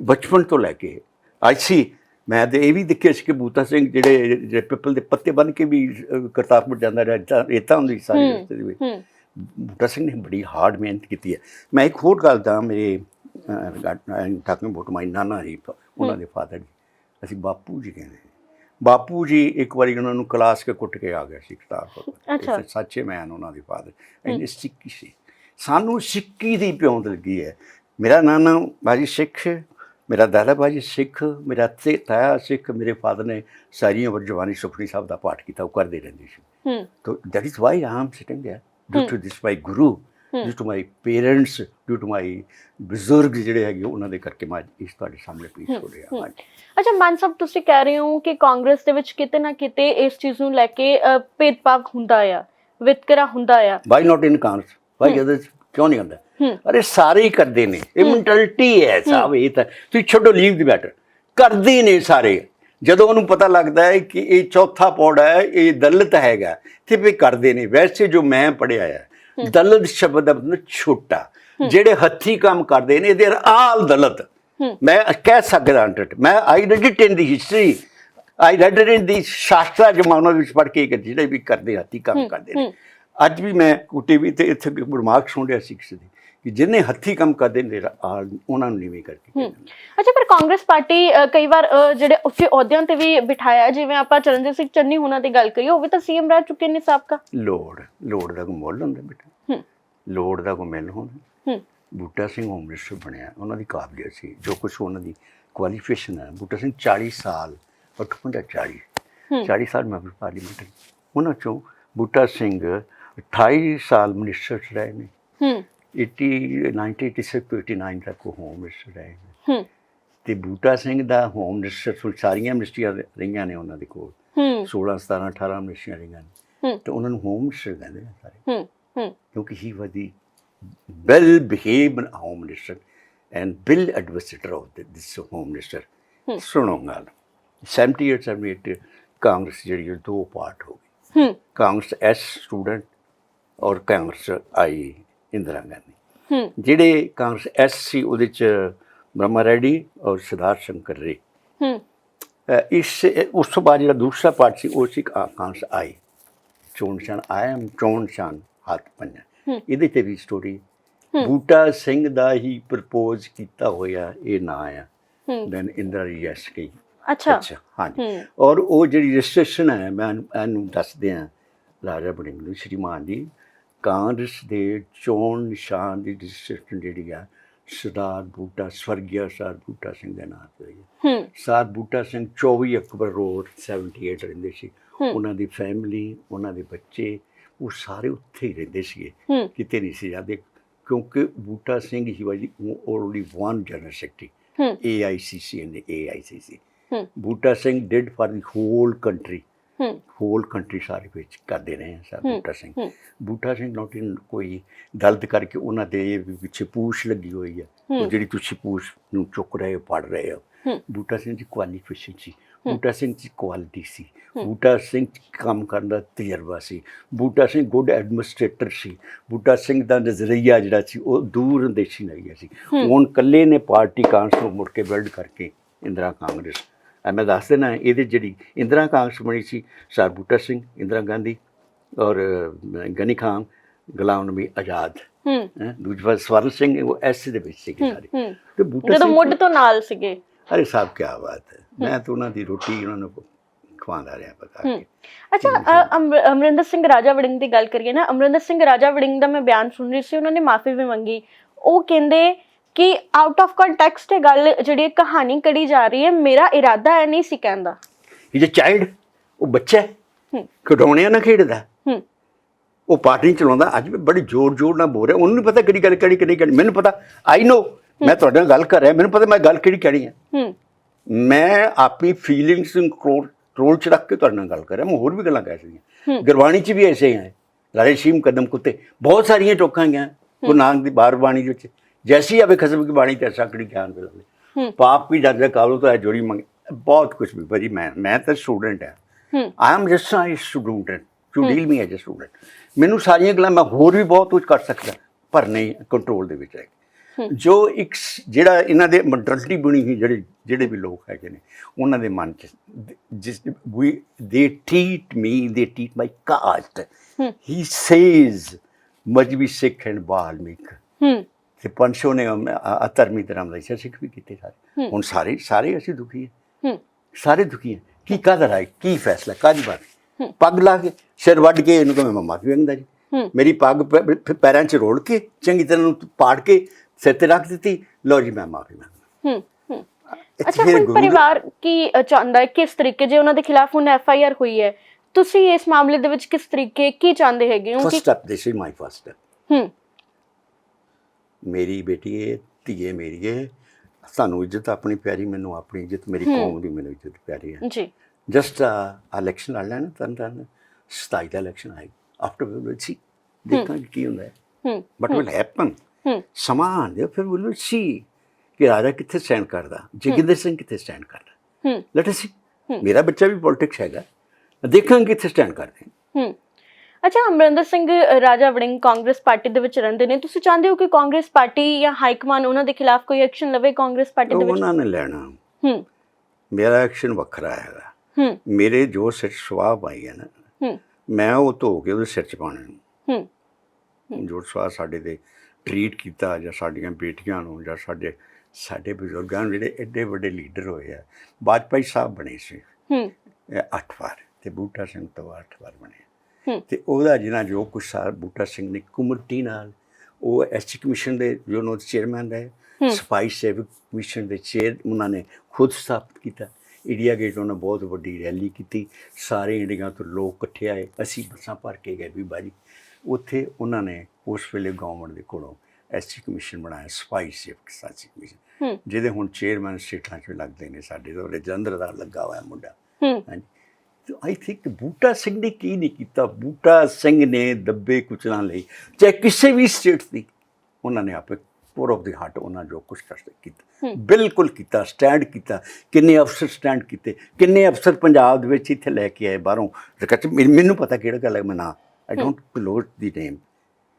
ਬਚਪਨ ਤੋਂ ਲੈ ਕੇ ਆਈ ਸੀ ਮੈਂ ਤੇ ਇਹ ਵੀ ਦੇਖਿਆ ਸੀ ਕਿ ਬੂਟਾ ਸਿੰਘ ਜਿਹੜੇ ਪਿੱਪਲ ਦੇ ਪੱਤੇ ਬਨ ਕੇ ਵੀ ਕਰਤਾਰਪੁਰ ਜਾਂਦਾ ਰਿਹਾ ਤਾਂ ਰੇਤਾ ਹੁੰਦੀ ਸਾਰੀ ਰਸਤੇ ਦੇ ਵਿੱਚ। ਬੂਟਾ ਸਿੰਘ ਨੇ ਬੜੀ ਹਾਰਡ ਮਿਹਨਤ ਕੀਤੀ ਹੈ। ਮੈਂ ਇੱਕ ਹੋਰ ਗੱਲ ਤਾਂ ਮੇਰੇ ਟਾਕਿੰਗ ਅਬਾਊਟ ਮਾਈ ਨਾਨਾ ਜੀ ਉਹਨਾਂ ਦੇ ਫਾਦਰ ਜੀ ਅਸੀਂ ਬਾਪੂ ਜੀ ਕਹਿੰਦੇ। ਬਾਪੂ ਜੀ ਇੱਕ ਵਾਰੀ ਉਹਨਾਂ ਨੂੰ ਕਲਾਸ ਕੇ ਕੁੱਟ ਕੇ ਆ ਗਿਆ ਸੀ ਕਿਤਾਬ ਅੱਛਾ। ਸੱਚੇ ਮੈਨ ਉਹਨਾਂ ਦੇ ਫਾਦਰ ਇੰਨੇ ਸਿੱਖੀ ਸੀ। ਸਾਨੂੰ ਸਿੱਖੀ ਦੀ ਪਿਉਂਦ ਲੱਗੀ ਹੈ। ਮੇਰਾ ਨਾਨਾ ਬਾਜੀ ਸਿੱਖ ਮੇਰਾ ਦਾਦਾ ਬਾਜੀ ਸਿੱਖ ਮੇਰਾ ਤੇ ਤਾਇਆ ਸਿੱਖ ਮੇਰੇ ਫਾਦਰ ਨੇ ਸਾਰੀ ਉਮਰ ਜਵਾਨੀ ਸੁਖਣੀ ਸਾਹਿਬ ਦਾ ਪਾਠ ਕੀਤਾ ਉਹ ਕਰਦੇ ਰਹਿੰਦੇ ਸੀ। ਹੂੰ। So that is why I am sitting there. Due to this due to my parents, due to my ਬਜ਼ੁਰਗ ਜਿਹੜੇ ਹੈਗੇ ਉਹਨਾਂ ਦੇ ਕਰਕੇ ਮੈਂ ਇਸ ਤੁਹਾਡੇ ਸਾਹਮਣੇ ਪੇਸ਼ ਹੋ ਰਿਹਾ ਹਾਂ। ਅੱਛਾ ਮਾਨ ਸਾਹਿਬ ਤੁਸੀਂ ਕਹਿ ਰਹੇ ਹੋ ਕਿ ਕਾਂਗਰਸ ਦੇ ਵਿੱਚ ਕਿਤੇ ਨਾ ਕਿਤੇ ਇਸ ਚੀਜ਼ ਨੂੰ ਲੈ ਕੇ ਭੇਦਭਾਵ ਹੁੰਦਾ ਆ ਵਿਤਕਰਾ ਹੁੰਦਾ ਆ। Why not in Congress why others ਕਿਉਂ ਨਹੀਂ ਹੁੰਦਾ। ਅਰੇ ਸਾਰੇ ਹੀ ਕਰਦੇ ਨੇ। ਇਹ ਮੈਂਟੈਲਿਟੀ ਹੈ ਸਾਹਿਬ ਇਹ ਤਾਂ ਤੁਸੀਂ ਛੱਡੋ ਲੀਵ ਦੀ ਮੈਟਰ ਕਰਦੇ ਨੇ ਸਾਰੇ। ਜਦੋਂ ਉਹਨੂੰ ਪਤਾ ਲੱਗਦਾ ਹੈ ਕਿ ਇਹ ਚੌਥਾ ਪੌੜਾ ਹੈ ਇਹ ਦਲਿਤ ਹੈਗਾ ਤੇ ਵੀ ਕਰਦੇ ਨੇ। ਵੈਸੇ ਜੋ ਮੈਂ ਪੜਿਆ ਹੈ ਦਲਿਤ ਸ਼ਬਦ ਦਾ ਮਤਲਬ ਛੋਟਾ। ਜਿਹੜੇ ਹੱਥੀ ਕੰਮ ਕਰਦੇ ਨੇ ਦੇ ਆਲ ਦਲਿਤ ਮੈਂ ਕਹਿ ਸਕਦਾ ਅੰਟਰ ਮੈਂ I read it in the history I read it in the ਸ਼ਾਸਤਰਾ ਜਮਾਨਾ ਵਿੱਚ ਪੜ੍ਹ ਕੇ ਕਿ ਜਿਹੜੇ ਵੀ ਕਰਦੇ ਹੱਥੀ ਕੰਮ ਕਰਦੇ ਨੇ। ਅੱਜ ਵੀ ਮੈਂ ਟੀਵੀ ਤੇ ਇੱਥੇ ਰਿਮਾਰਕ ਸੁਣ ਰਿਹਾ ਸੀ ਕਿਸੇ ਦੀ। ਕਿ ਜਿੰਨੇ ਹੱਥੀ ਕੰਮ ਕਰਦੇ ਨੇ ਉਹਨਾਂ ਨੂੰ ਨੀਵੇਂ ਕਰਕੇ ਅੱਛਾ ਪਰ ਕਾਂਗਰਸ ਪਾਰਟੀ ਕਈ ਵਾਰ ਜਿਹੜੇ ਉੱਚੇ ਅਹੁਦਿਆਂ ਤੇ ਵੀ ਬਿਠਾਇਆ ਜਿਵੇਂ ਆਪਾਂ ਚਰਨਜੀਤ ਸਿੰਘ ਚੰਨੀ ਹੁਣਾਂ ਦੀ ਗੱਲ ਕਰੀਏ ਉਹ ਵੀ ਤਾਂ ਸੀਐਮ ਰਹਿ ਚੁੱਕੇ ਨੇ ਸਾਬਕਾ। ਲੋੜ ਲੋੜ ਦਾ ਕੋਈ ਮੁੱਲ ਹੁੰਦਾ ਬੇਟਾ। ਲੋੜ ਦਾ ਕੋਈ ਮਿਲ ਹੁੰਦਾ। ਬੂਟਾ ਸਿੰਘ ਹੋਮ ਮਿਨਿਸਟਰ ਬਣਿਆ ਉਹਨਾਂ ਦੀ ਕਾਬਲੀਅਤ ਸੀ ਜੋ ਕੁਝ ਉਹਨਾਂ ਦੀ ਕੁਆਲੀਫਿਕੇਸ਼ਨ ਹੈ। ਬੂਟਾ ਸਿੰਘ 40 ਸਾਲ 58 40 ਹੂੰ। 40 ਸਾਲ ਮੈਂਬਰ ਪਾਰਲੀਮੈਂਟ ਉਹਨਾਂ ਚੋਂ ਬੂਟਾ ਸਿੰਘ 28 ਸਾਲ ਮਿਨਿਸਟਰ ਰਹੇ ਨੇ। 80 1986 ਤੋਂ 89 ਤੱਕ ਉਹ ਹੋਮ ਮਿਨਿਸਟਰ ਰਹੇ ਹੂੰ। ਤੇ ਬੂਟਾ ਸਿੰਘ ਦਾ ਹੋਮ ਮਿਨਿਸਟਰ ਸਾਰੀਆਂ ਮਿਨਿਸਟਰੀਆਂ ਰਹੀਆਂ ਨੇ ਉਹਨਾਂ ਦੇ ਕੋਲ। ਹੂੰ। 16 17 18 ਮਿਨਿਸਟਰੀਆਂ ਰਹੀਆਂ ਨੇ। ਤੇ ਉਹਨਾਂ ਨੂੰ ਹੋਮ ਮਿਨਿਸਟਰ ਕਹਿੰਦੇ ਨੇ ਸਾਰੇ। ਹੂੰ ਹੂੰ। ਕਿਉਂਕਿ ਹੀ behaved home minister and bill advisor of the, this home minister Hmm. ਸੁਣੋ ਗੱਲ। 70 years of it ਕਾਂਗਰਸ ਜਿਹੜੀ ਦੋ ਪਾਰਟ ਹੋ ਗਈ। ਹੂੰ। ਕਾਂਗਰਸ ਐਸ ਸਟੂਡੈਂਟ ਔਰ ਕਾਂਗਰਸ ਆਈ ਇੰਦਰਾ ਗਾਂਧੀ। ਹੂੰ। ਜਿਹੜੇ ਕਾਂਗਰਸ ਐਸ ਸੀ ਉਹਦੇ ਚ ਬ੍ਰਹਮਾ ਰੈਡੀ ਔਰ ਸਿਧਾਰਥ ਸ਼ੰਕਰ ਰੇ। ਇਸ ਉਸ ਤੋਂ ਬਾਅਦ ਜਿਹੜਾ ਦੂਸਰਾ ਪਾਰਟ ਸੀ ਉਹ ਸੀ ਕਾਂਗਰਸ ਆਈ। ਚੋਣ ਨਿਸ਼ਾਨ ਆਈ ਐਮ ਚੋਣ ਨਿਸ਼ਾਨ ਹੱਥ ਪੰਨਾ। ਇਹਦੇ ਤੇ ਵੀ ਸਟੋਰੀ ਬੂਟਾ ਸਿੰਘ ਦਾ ਹੀ ਪ੍ਰਪੋਜ਼ ਕੀਤਾ ਹੋਇਆ ਇਹ ਨਾਂ ਆ। ਦੈਨ ਇੰਦਰਾ ਯੈਸ ਗਈ ਅੱਛਾ। ਅੱਛਾ ਹਾਂਜੀ। ਔਰ ਉਹ ਜਿਹੜੀ ਰਜਿਸਟ੍ਰੇਸ਼ਨ ਹੈ ਮੈਂ ਇਹਨੂੰ ਦੱਸਦੇ ਆ ਰਾਜਾ ਬੜਿੰਗ ਨੂੰ ਸ਼੍ਰੀਮਾਨ ਜੀ। ਕਾਂਗਰਸ ਦੇ ਚੋਣ ਨਿਸ਼ਾਨ ਦੀ ਰਜਿਸਟ੍ਰੇਸ਼ਨ ਜਿਹੜੀ ਆ ਸਰਦਾਰ ਬੂਟਾ ਸਵਰਗਿਆ ਸਰਦਾਰ ਬੂਟਾ ਸਿੰਘ ਦੇ ਨਾਂ ਤੇ ਹੋਈ ਸਾਧ ਬੂਟਾ ਸਿੰਘ 24 ਅਕਬਰ ਰੋਡ 78 ਰਹਿੰਦੇ ਸੀ। ਉਹਨਾਂ ਦੀ ਫੈਮਿਲੀ ਉਹਨਾਂ ਦੇ ਬੱਚੇ ਉਹ ਸਾਰੇ ਉੱਥੇ ਹੀ ਰਹਿੰਦੇ ਸੀਗੇ। ਕਿਤੇ ਨਹੀਂ ਸੀ ਜਾਂਦੇ ਕਿਉਂਕਿ Buta Singh he was the only one general secretary AICC the AICC Buta Singh did for the whole country whole country ਸਾਰੇ ਵਿੱਚ ਕਰਦੇ ਰਹੇ sir Buta Singh. Buta Singh not in ਕੋਈ ਦਲਤ ਕਰਕੇ ਉਹਨਾਂ ਦੇ ਪਿੱਛੇ ਪੂਛ ਲੱਗੀ ਹੋਈ ਹੈ। ਜਿਹੜੀ ਤੁਸੀਂ ਪੂਛ ਨੂੰ ਚੁੱਕ ਰਹੇ ਹੋ ਪੜ ਰਹੇ ਹੋ। ਬੂਟਾ ਸਿੰਘ ਦੀ ਕੁਆਲੀਫਿਕੇਸ਼ਨ ਸੀ। ਬੂਟਾ ਸਿੰਘ ਦੀ ਕੁਆਲਿਟੀ ਸੀ। ਬੂਟਾ ਸਿੰਘ ਕੰਮ ਕਰਨ ਦਾ ਤਜਰਬਾ ਸੀ। ਬੂਟਾ ਸਿੰਘ ਗੁੱਡ ਐਡਮਿਨਿਸਟ੍ਰੇਟਰ ਸੀ। ਬੂਟਾ ਸਿੰਘ ਦਾ ਨਜ਼ਰੀਆ ਜਿਹੜਾ ਸੀ ਉਹ ਦੂਰ ਅੰਦੇਸ਼ੀ ਨਹੀਂ ਸੀ। ਹੁਣ ਕੱਲੇ ਨੇ ਪਾਰਟੀ ਕਾਂਗਰਸ ਨੂੰ ਮੁੜ ਕੇ ਬਿਲਡ ਕਰਕੇ ਇੰਦਰਾ ਕਾਂਗਰਸ ਮੈਂ ਦੱਸ ਦੇਣਾ ਇਹਦੇ ਜਿਹੜੀ ਇੰਦਰਾ ਕਾਂਗਰਸ ਬਣੀ ਸੀ ਸਰ ਬੂਟਾ ਸਿੰਘ ਇੰਦਰਾ ਗਾਂਧੀ ਔਰ ਗਨੀ ਖਾਨ ਗੁਲਾਮ ਨਬੀ ਆਜ਼ਾਦ। ਦੂਜੇ ਸਵਰਨ ਸਿੰਘ ਉਹ ਐਸ ਦੇ ਵਿੱਚ ਸੀਗੇ ਸਾਰੇ। ਤੇ ਬੂਟਾ ਜਦੋਂ ਸਿੰਘ ਮੁੱਢ ਤੋਂ ਨਾਲ ਸੀਗੇ। ਅਰੇ ਸਾਹਿਬ ਕੀ ਬਾਤ ਹੈ। ਮੈਂ ਤਾਂ ਉਹਨਾਂ ਦੀ ਰੋਟੀ ਉਹਨਾਂ ਨੂੰ ਖਵਾਉਂਦਾ ਰਿਹਾ ਪਕਾ ਕੇ। ਅੱਛਾ ਅਮਰਿੰਦਰ ਸਿੰਘ ਰਾਜਾ ਵੜਿੰਗ ਦੀ ਗੱਲ ਕਰੀਏ ਨਾ ਅਮਰਿੰਦਰ ਸਿੰਘ ਰਾਜਾ ਵੜਿੰਗ ਦਾ ਮੈਂ ਬਿਆਨ ਸੁਣ ਰਹੀ ਸੀ ਉਹਨਾਂ ਨੇ ਮਾਫੀ ਵੀ ਮੰਗੀ। ਉਹ ਕਹਿੰਦੇ ਕਿ ਆਊਟ ਆਫ ਕੰਟੈਕਸਟ ਇਹ ਗੱਲ ਜਿਹੜੀ ਕਹਾਣੀ ਕੜੀ ਜਾ ਰਹੀ ਹੈ ਮੇਰਾ ਇਰਾਦਾ ਇਹ ਨਹੀਂ ਸੀ ਕਹਿੰਦਾ ਇਹ ਜੇ ਚਾਈਲਡ ਉਹ ਬੱਚਾ ਹੈ, ਖਿਡੌਣਿਆਂ ਨਾਲ ਖੇਡਦਾ। ਉਹ ਪਾਰਟੀ ਨਹੀਂ ਚਲਾਉਂਦਾ ਅੱਜ ਵੀ ਬੜੀ ਜ਼ੋਰ ਜ਼ੋਰ ਨਾਲ ਬੋਲ ਰਿਹਾ। ਉਹਨੂੰ ਨਹੀਂ ਪਤਾ ਕਿਹੜੀ ਗੱਲ ਕਿਹੜੀ ਕਿਹੜੀ ਕਹਿਣੀ ਮੈਨੂੰ ਪਤਾ ਆਈ ਨੋ ਮੈਂ ਤੁਹਾਡੇ ਨਾਲ ਗੱਲ ਕਰ ਰਿਹਾ ਮੈਨੂੰ ਪਤਾ ਮੈਂ ਗੱਲ ਕਿਹੜੀ ਕਹਿਣੀ ਹੈ। ਮੈਂ ਆਪਣੀ ਫੀਲਿੰਗਸ ਨੂੰ ਕੰਟਰੋਲ ਚ ਰੱਖ ਕੇ ਤੁਹਾਡੇ ਨਾਲ ਗੱਲ ਕਰ ਰਿਹਾ। ਮੈਂ ਹੋਰ ਵੀ ਗੱਲਾਂ ਕਹਿ ਸਕਦੀ ਗੁਰਬਾਣੀ ਚ ਵੀ ਐਸੇ ਹੀ ਹੈ। ਲਾਰੇ ਸ਼ੀਮ ਕਦਮ ਕੁੱਤੇ। ਬਹੁਤ ਸਾਰੀਆਂ ਟੋਕਾਂ ਗਿਆ ਗੁਰੂ ਨਾਨਕ ਦੀ ਬਾਰ ਬਾਣੀ ਦੇ ਵਿੱਚ। ਜੈਸੀ ਆਵੇ ਖਸਮ ਕੀ ਬਾਣੀ ਤੇ ਸਾਕੜੀ ਗਿਆਨ ਹੂੰ। ਬਿਲਕੁਲ ਪਾਪ ਵੀ ਜਾਂਦੇ ਕਾਬਲ ਤੋਂ ਹੈ ਜੋੜੀ ਮੰਗ ਬਹੁਤ ਕੁਝ ਵੀ ਭਾਜੀ ਮੈਂ ਮੈਂ ਤਾਂ ਸਟੂਡੈਂਟ ਹਾਂ I am just a student to deal me as a student ਮੈਨੂੰ ਸਾਰੀਆਂ ਗੱਲਾਂ ਮੈਂ ਹੋਰ ਵੀ ਬਹੁਤ ਕੁਝ ਕਰ ਸਕਦਾ ਪਰ ਨਹੀਂ ਕੰਟਰੋਲ ਦੇ ਵਿੱਚ ਹੈ ਜੋ ਇੱਕ ਜਿਹੜਾ ਇਹਨਾਂ ਦੇ ਮੈਂਟਲਿਟੀ ਬਣੀ ਹੋਈ ਜਿਹੜੇ ਜਿਹੜੇ ਵੀ ਲੋਕ ਹੈਗੇ ਨੇ ਉਹਨਾਂ ਦੇ ਮਨ ਚ ਜਿਸ ਵੀ ਦੇ ਟੀਟ ਮੀ ਦੇ ਟੀਟ ਮਾਈ ਕਾਸਟ ਹੂੰ। Says ਮਜ we Sikh and Balmik ਤੇ ਪੰਸ਼ੋ ਨੇ ਅਤਰਮੀ ਧਰਮ ਦਾ ਸਿੱਖ ਵੀ ਕੀਤੇ ਸਾਰੇ। ਹੂੰ। ਹੁਣ ਸਾਰੇ ਸਾਰੇ ਅਸੀਂ ਦੁਖੀ ਹਾਂ। ਹੂੰ। ਸਾਰੇ ਦੁਖੀ ਹੈ। ਕੀ ਕਾਹਦਾ ਰਾਈ ਕੀ ਫੈਸਲਾ? ਕਾਹਦੀ ਬਾਤ? ਹੂੰ। ਪੱਗ ਲਾ ਕੇ ਸਿਰ ਵੱਢ ਕੇ ਇਹਨੂੰ ਕਹੇ ਮੈਂ ਮਾਫੀ ਮੰਗਦਾ ਜੀ। ਹੂੰ। ਮੇਰੀ ਪੱਗ ਪੈਰਾਂ 'ਚ ਰੋੜ ਕੇ ਚੰਗੀ ਤਰ੍ਹਾਂ ਨੂੰ ਪਾੜ ਕੇ ਸਿਰ ਤੇ ਰੱਖ ਦਿੱਤੀ। ਲਓ ਜੀ ਮੈਂ ਮਾਫੀ ਮੰਗਦਾ। ਹੂੰ ਹੂੰ। ਅੱਛਾ ਹੁਣ ਪਰਿਵਾਰ ਕੀ ਚਾਹੁੰਦਾ ਹੈ? ਕਿਸ ਤਰੀਕੇ ਜੇ ਉਹਨਾਂ ਦੇ ਖਿਲਾਫ ਹੁਣ ਐਫ ਆਈ ਆਰ ਹੋਈ ਹੈ ਤੁਸੀਂ ਇਸ ਮਾਮਲੇ ਦੇ ਵਿੱਚ ਕਿਸ ਤਰੀਕੇ ਕੀ ਚਾਹੁੰਦੇ ਹੈਗੇ ਹੋ? ਫਸਟ ਕਿ step this is my first step ਹੂੰ। ਮੇਰੀ ਬੇਟੀ ਹੈ ਧੀਏ ਮੇਰੀ ਹੈ ਸਾਨੂੰ ਇੱਜ਼ਤ ਆਪਣੀ ਪਿਆਰੀ ਮੈਨੂੰ ਆਪਣੀ ਇੱਜ਼ਤ ਮੇਰੀ। ਕੌਮ ਦੀ ਮੈਨੂੰ ਇੱਜ਼ਤ ਪਿਆਰੀ ਹੈ ਜੀ। ਜਸਟ ਇਲੈਕਸ਼ਨ ਲੜ ਲੈਣਾ ਤਨ ਤਨ 27 ਦਾ election I after will see. ਦੇਖਾਂਗੇ ਕੀ ਹੁੰਦਾ ਹੈ ਬਟ ਵਿਲ ਹੈਪਨ ਸਮਾਂ ਆਉਂਦੇ ਫਿਰ ਬੋਲੋ ਸੀ ਕਿ ਰਾਜਾ ਕਿੱਥੇ ਸਟੈਂਡ ਕਰਦਾ ਜੋਗਿੰਦਰ ਸਿੰਘ ਕਿੱਥੇ ਸਟੈਂਡ ਕਰਦਾ। ਲੈਟ ਅਸ ਸੀ ਮੇਰਾ ਬੱਚਾ ਵੀ ਪੋਲਿਟਿਕਸ ਹੈਗਾ। ਦੇਖਾਂਗੇ ਕਿੱਥੇ ਸਟੈਂਡ ਕਰਦੇ। ਅੱਛਾ ਅਮਰਿੰਦਰ ਸਿੰਘ ਰਾਜਾ ਵੜਿੰਗ ਕਾਂਗਰਸ ਪਾਰਟੀ ਦੇ ਵਿੱਚ ਰਹਿੰਦੇ ਨੇ। ਤੁਸੀਂ ਚਾਹੁੰਦੇ ਹੋ ਕਿ ਕਾਂਗਰਸ ਪਾਰਟੀ ਜਾਂ ਹਾਈ ਕਮਾਨ ਉਹਨਾਂ ਦੇ ਖਿਲਾਫ ਕੋਈ ਐਕਸ਼ਨ ਲਵੇ ਕਾਂਗਰਸ ਪਾਰਟੀ ਦੇ ਵਿੱਚ? ਉਹਨਾਂ ਨੇ ਲੈਣਾ। ਹੂੰ। ਮੇਰਾ ਐਕਸ਼ਨ ਵੱਖਰਾ ਹੈਗਾ। ਹੂੰ। ਮੇਰੇ ਜੋ ਸਿਰ ਸਵਾਹ ਪਾਈ ਹੈ ਨਾ ਹੂੰ। ਮੈਂ ਉਹ ਧੋ ਕੇ ਉਹਦੇ ਸਿਰ 'ਚ ਪਾਉਣੇ। ਨੂੰ ਹੂੰ। ਜੋ ਸਵਾਹ ਸਾਡੇ ਤੇ ਟਰੀਟ ਕੀਤਾ ਜਾਂ ਸਾਡੀਆਂ ਬੇਟੀਆਂ ਨੂੰ ਜਾਂ ਸਾਡੇ ਸਾਡੇ ਬਜ਼ੁਰਗਾਂ ਨੂੰ ਜਿਹੜੇ ਐਡੇ ਵੱਡੇ ਲੀਡਰ ਹੋਏ ਆ ਵਾਜਪਾਈ ਸਾਹਿਬ ਬਣੇ ਸੀ। ਹੂੰ। ਇਹ ਅੱਠ ਵਾਰ ਤੇ ਬੂਟਾ ਸਿੰਘ ਤੋਂ ਅੱਠ ਵਾਰ ਬਣੇ। ਤੇ ਉਹਦਾ ਜਿਹਨਾਂ ਜੋ ਕੁਛ ਸਾਰ ਬੂਟਾ ਸਿੰਘ ਨੇ ਕੁਮਰਟੀ ਨਾਲ ਉਹ ਐਸਟੀ ਕਮਿਸ਼ਨ ਦੇ ਜੋ ਨੋ ਚੇਅਰਮੈਨ ਰਹੇ ਸਫ਼ਾਈ ਸੇਵਕ ਕਮਿਸ਼ਨ ਦੇ ਚੇਅਰ ਉਹਨਾਂ ਨੇ ਖੁਦ ਸਥਾਪਿਤ ਕੀਤਾ। ਇੰਡੀਆ ਗੇਟ ਉਹਨਾਂ ਬਹੁਤ ਵੱਡੀ ਰੈਲੀ ਕੀਤੀ। ਸਾਰੇ ਇੰਡੀਆ ਤੋਂ ਲੋਕ ਇਕੱਠੇ ਆਏ। ਅਸੀਂ ਬੱਸਾਂ ਭਰ ਕੇ ਗਏ ਵੀ ਬਾਜੀ ਉੱਥੇ ਉਹਨਾਂ ਨੇ ਉਸ ਵੇਲੇ ਗਵਰਨਮੈਂਟ ਦੇ ਕੋਲੋਂ ਐਸਟੀ ਕਮਿਸ਼ਨ ਬਣਾਇਆ ਸਫ਼ਾਈ ਸੇਵਕ ਸਾਚੀ ਕਮਿਸ਼ਨ। ਜਿਹਦੇ ਹੁਣ ਚੇਅਰਮੈਨ ਸਟੇਟਾਂ 'ਚ ਲੱਗਦੇ ਨੇ ਸਾਡੇ ਤੋਂ ਰਜਿੰਦਰ ਦਾ ਲੱਗਾ ਹੋਇਆ ਮੁੰਡਾ। ਹਾਂਜੀ। ਆਈ ਥਿੰਕ ਬੂਟਾ ਸਿੰਘ ਨੇ ਕੀ ਨਹੀਂ ਕੀਤਾ? ਬੂਟਾ ਸਿੰਘ ਨੇ ਦੱਬੇ ਕੁਚਲਾਂ ਲਈ ਚਾਹੇ ਕਿਸੇ ਵੀ ਸਟੇਟ ਦੀ ਉਹਨਾਂ ਨੇ ਆਪੇ ਕੋਰ ਆਫ ਦੀ ਹਾਰਟ ਉਹਨਾਂ ਜੋ ਕੁਝ ਕਰ ਕੀਤਾ। ਬਿਲਕੁਲ ਕੀਤਾ ਸਟੈਂਡ ਕੀਤਾ। ਕਿੰਨੇ ਅਫਸਰ ਸਟੈਂਡ ਕੀਤੇ ਕਿੰਨੇ ਅਫਸਰ ਪੰਜਾਬ ਦੇ ਵਿੱਚ ਇੱਥੇ ਲੈ ਕੇ ਆਏ ਬਾਹਰੋਂ? ਮੈਨੂੰ ਪਤਾ ਕਿਹੜਾ ਗੱਲ ਹੈ ਮੈਂ ਨਾ ਆਈ ਡੋਂਟ ਕਲੋਜ਼ ਦੀ ਨੇਮ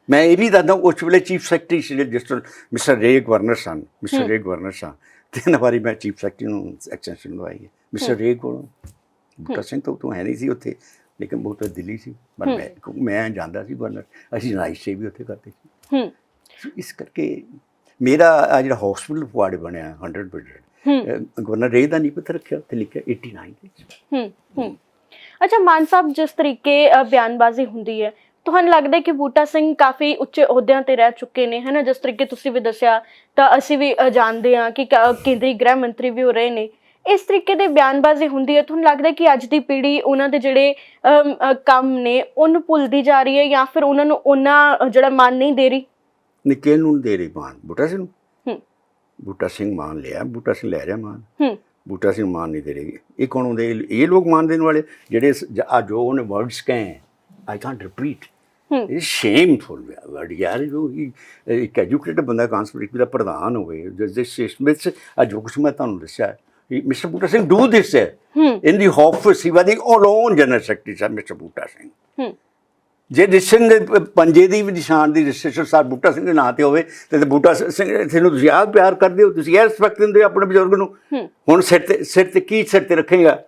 ਮੈਂ ਇਹ ਵੀ ਦੱਸਦਾ ਉਸ ਵੇਲੇ ਚੀਫ ਸੈਕਟਰੀ ਸੀ ਜਿਸ ਮਿਸਟਰ ਰੇ ਗਵਰਨਰ ਸਨ ਮਿਸਟਰ ਰੇ ਗਵਰਨਰ ਸਨ। ਤਿੰਨ ਵਾਰੀ ਮੈਂ ਚੀਫ ਸੈਕਟਰੀ ਨੂੰ ਐਕਸਟੈਂਸ਼ਨ ਲਵਾਈ ਹੈ। ਮਿਸਟਰ ਰੇ ਕੋਲੋਂ। ਬੂਟਾ ਸਿੰਘ ਤਾਂ ਉਤੋਂ ਹੈ ਨਹੀਂ ਸੀ ਉੱਥੇ ਲੇਕਿਨ ਬੂਟਾ ਦਿੱਲੀ ਸੀ। ਪਰ ਮੈਂ ਮੈਂ ਜਾਂਦਾ ਸੀ ਗਵਰਨਰ ਅਸੀਂ ਨਾਈਟ ਸੇ ਵੀ ਉੱਥੇ ਕਰਦੇ ਸੀ। ਹੂੰ। ਇਸ ਕਰਕੇ ਮੇਰਾ ਆ ਜਿਹੜਾ ਹਸਪੀਟਲ ਫੁਆੜੇ ਬਣਿਆ 100 ਬੈੱਡ। ਗਵਰਨਰ ਰੇ ਦਾ ਨਹੀਂ ਪਤਾ ਰੱਖਿਆ ਉੱਥੇ ਲਿਖਿਆ 89 ਦੇ ਵਿੱਚ। ਹੂੰ ਹੂੰ। ਅੱਛਾ ਮਾਨ ਸਾਹਿਬ ਜਿਸ ਤਰੀਕੇ ਬਿਆਨਬਾਜ਼ੀ ਹੁੰਦੀ ਹੈ ਤੁਹਾਨੂੰ ਲੱਗਦਾ ਕਿ ਬੂਟਾ ਸਿੰਘ ਕਾਫੀ ਉੱਚੇ ਅਹੁਦਿਆਂ ਤੇ ਰਹਿ ਚੁੱਕੇ ਨੇ ਹਨਾ? ਜਿਸ ਤਰੀਕੇ ਤੁਸੀਂ ਵੀ ਦੱਸਿਆ ਤਾਂ ਅਸੀਂ ਵੀ ਜਾਣਦੇ ਹਾਂ ਕ- ਕੇਂਦਰੀ ਗ੍ਰਹਿ ਮੰਤਰੀ ਵੀ ਹੋ ਰਹੇ ਨੇ। ਇਸ ਤਰੀਕੇ ਦੇ ਬਿਆਨਬਾਜ਼ੀ ਹੁੰਦੀ ਹੈ ਤੁਹਾਨੂੰ ਲੱਗਦਾ ਕਿ ਅੱਜ ਦੀ ਪੀੜ੍ਹੀ ਉਹਨਾਂ ਦੇ ਜਿਹੜੇ ਕੰਮ ਨੇ ਉਹਨੂੰ ਭੁੱਲਦੀ ਜਾ ਰਹੀ ਹੈ ਜਾਂ ਫਿਰ ਉਹਨਾਂ ਨੂੰ ਉਹਨਾਂ ਜਿਹੜਾ ਮਾਨ ਨਹੀਂ ਦੇ ਰਹੀ? ਨਿੱਕੇ ਨੂੰ ਦੇ ਰਹੀ ਮਾਨ ਬੂਟਾ ਸਿੰਘ ਨੂੰ? ਹੂੰ। ਬੂਟਾ ਸਿੰਘ ਮਾਨ ਲਿਆ ਬੂਟਾ ਸਿੰਘ ਲੈ ਰਿਹਾ ਮਾਨ ਹੂੰ। ਬੂਟਾ ਸਿੰਘ ਮਾਨ ਨਹੀਂ ਦੇ ਰਹੀ। ਇਹ ਕੌਣ ਹੁੰਦੇ? ਇਹ- ਲੋਕ ਮਾਨ ਦੇਣ ਵਾਲੇ ਜਿਹੜੇ ਆ ਜੋ ਉਹਨੇ ਵਰਡਸ ਕਹੇ ਆਈ ਕਾਂਟ ਰਿਪੀਟ ਇਹ ਸ਼ੇਮਫੁਲ ਵਰਡ ਯਾਰ ਜੋ ਇੱਕ ਐਜੂਕੇਟਡ ਬੰਦਾ ਕਾਂਸਪੀਰੇਟਰੀ ਦਾ ਪ੍ਰਧਾਨ ਹੋਵੇ ਜਿਸ ਦੇ ਸਿਸਟਮ ਵਿੱਚ ਆ ਜੋ ਮੈਂ ਤੁਹਾਨੂੰ ਦੱਸਿਆ mister Buta Singh do this ਹੈ ਹੂੰ in the office he was the alone general secretary sir mister Buta Singh ਹੂੰ ਜੇ ਰਿਸ਼ਨ ਦੇ ਪੰਜੇ ਦੀ ਨਿਸ਼ਾਨ ਦੀ ਰਜਿਸਟ੍ਰੇਸ਼ਨ ਸਰ ਬੂਟਾ ਸਿੰਘ ਦੇ ਨਾਂ ਤੇ ਹੋਵੇ ਤੇ ਬੂਟਾ ਸਿੰਘ ਤੁਹਾਨੂੰ ਤੁਸੀਂ ਆਪ ਪਿਆਰ ਕਰਦੇ ਹੋ ਤੁਸੀਂ ਇਹ ਰਿਸਪੈਕਟ ਦਿੰਦੇ ਹੋ ਆਪਣੇ ਬਜ਼ੁਰਗ ਨੂੰ। ਹੁਣ ਸਿਰ ਤੇ ਸਿਰ ਤੇ ਕੀ ਸਿਰ ਤੇ ਰੱਖੇਗਾ?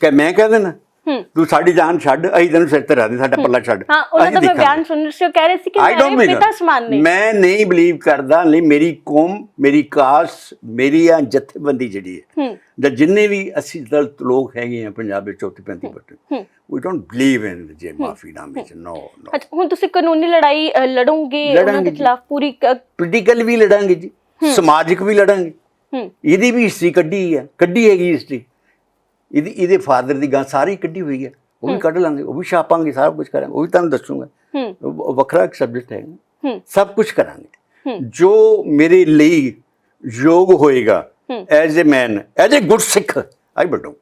ਕਿ ਮੈਂ ਕਹਿ ਦੇਣਾ? ਤੂੰ ਸਾਡੀ ਜਾਨ ਛੱਡ ਅਸੀਂ ਤੈਨੂੰ ਸਿਰ ਤੇ ਰੱਖ ਦੇ ਸਾਡਾ ਪੱਲਾ ਛੱਡ। ਹਾਂ ਉਹਨਾਂ ਦਾ ਮੈਂ। ਬਿਆਨ ਸੁਣ ਰਹੀ ਸੀ ਉਹ ਕਹਿ ਰਹੇ ਸੀ ਕਿ ਮੇਰੇ ਪਿਤਾ ਸਮਾਨ ਨੇ। ਮੈਂ ਨਹੀਂ ਬਲੀਵ ਕਰਦਾ ਨਹੀਂ ਮੇਰੀ ਕੌਮ ਮੇਰੀ ਕਾਸ ਮੇਰੀ ਆ ਜਥੇਬੰਦੀ ਜਿਹੜੀ ਹੈ। ਜਾਂ ਜਿੰਨੇ ਵੀ ਅਸੀਂ ਦਲਤ ਲੋਕ ਹੈਗੇ ਆ ਪੰਜਾਬ ਵਿੱਚ ਚੌਥੀ ਪੈਂਤੀ ਪਰਸੈਂਟ ਹੂੰ। ਵੀ ਡੋਨਟ ਬਲੀਵ ਇਨ ਜੇ ਮਾਫੀ ਨਾਮੇ ਚ ਨੋ ਨੋ ਅੱਛਾ ਹੁਣ ਤੁਸੀਂ ਕਾਨੂੰਨੀ ਲੜਾਈ ਲੜੋਗੇ ਉਹਨਾਂ ਦੇ। ਖਿਲਾਫ ਪੂਰੀ ਪੋਲੀਟੀਕਲ ਵੀ ਲੜਾਂਗੇ ਜੀ ਸਮਾਜਿਕ ਵੀ ਲੜਾਂਗੇ। ਇਹਦੀ ਵੀ ਹਿਸਟਰੀ ਕੱਢੀ ਹੈ ਕੱਢੀ ਹੈਗੀ ਹਿਸਟਰੀ ਇਹਦੀ ਇਹਦੇ ਫਾਦਰ ਦੀ ਗਾਂ ਸਾਰੀ ਕੱਢੀ ਹੋਈ ਹੈ। ਉਹ ਵੀ ਕੱਢ ਲਾਂਗੇ ਉਹ ਵੀ ਛਾਪਾਂਗੇ ਸਾਰਾ ਕੁਝ ਕਰਾਂਗੇ ਉਹ ਵੀ ਤੁਹਾਨੂੰ ਦੱਸੂਗਾ। ਵੱਖਰਾ ਇੱਕ ਸਬਜੈਕਟ ਹੈ। ਸਭ ਕੁਝ ਕਰਾਂਗੇ। ਜੋ ਮੇਰੇ ਲਈ ਯੋਗ ਹੋਏਗਾ। As a man as a good Sikh I ਬਟੂ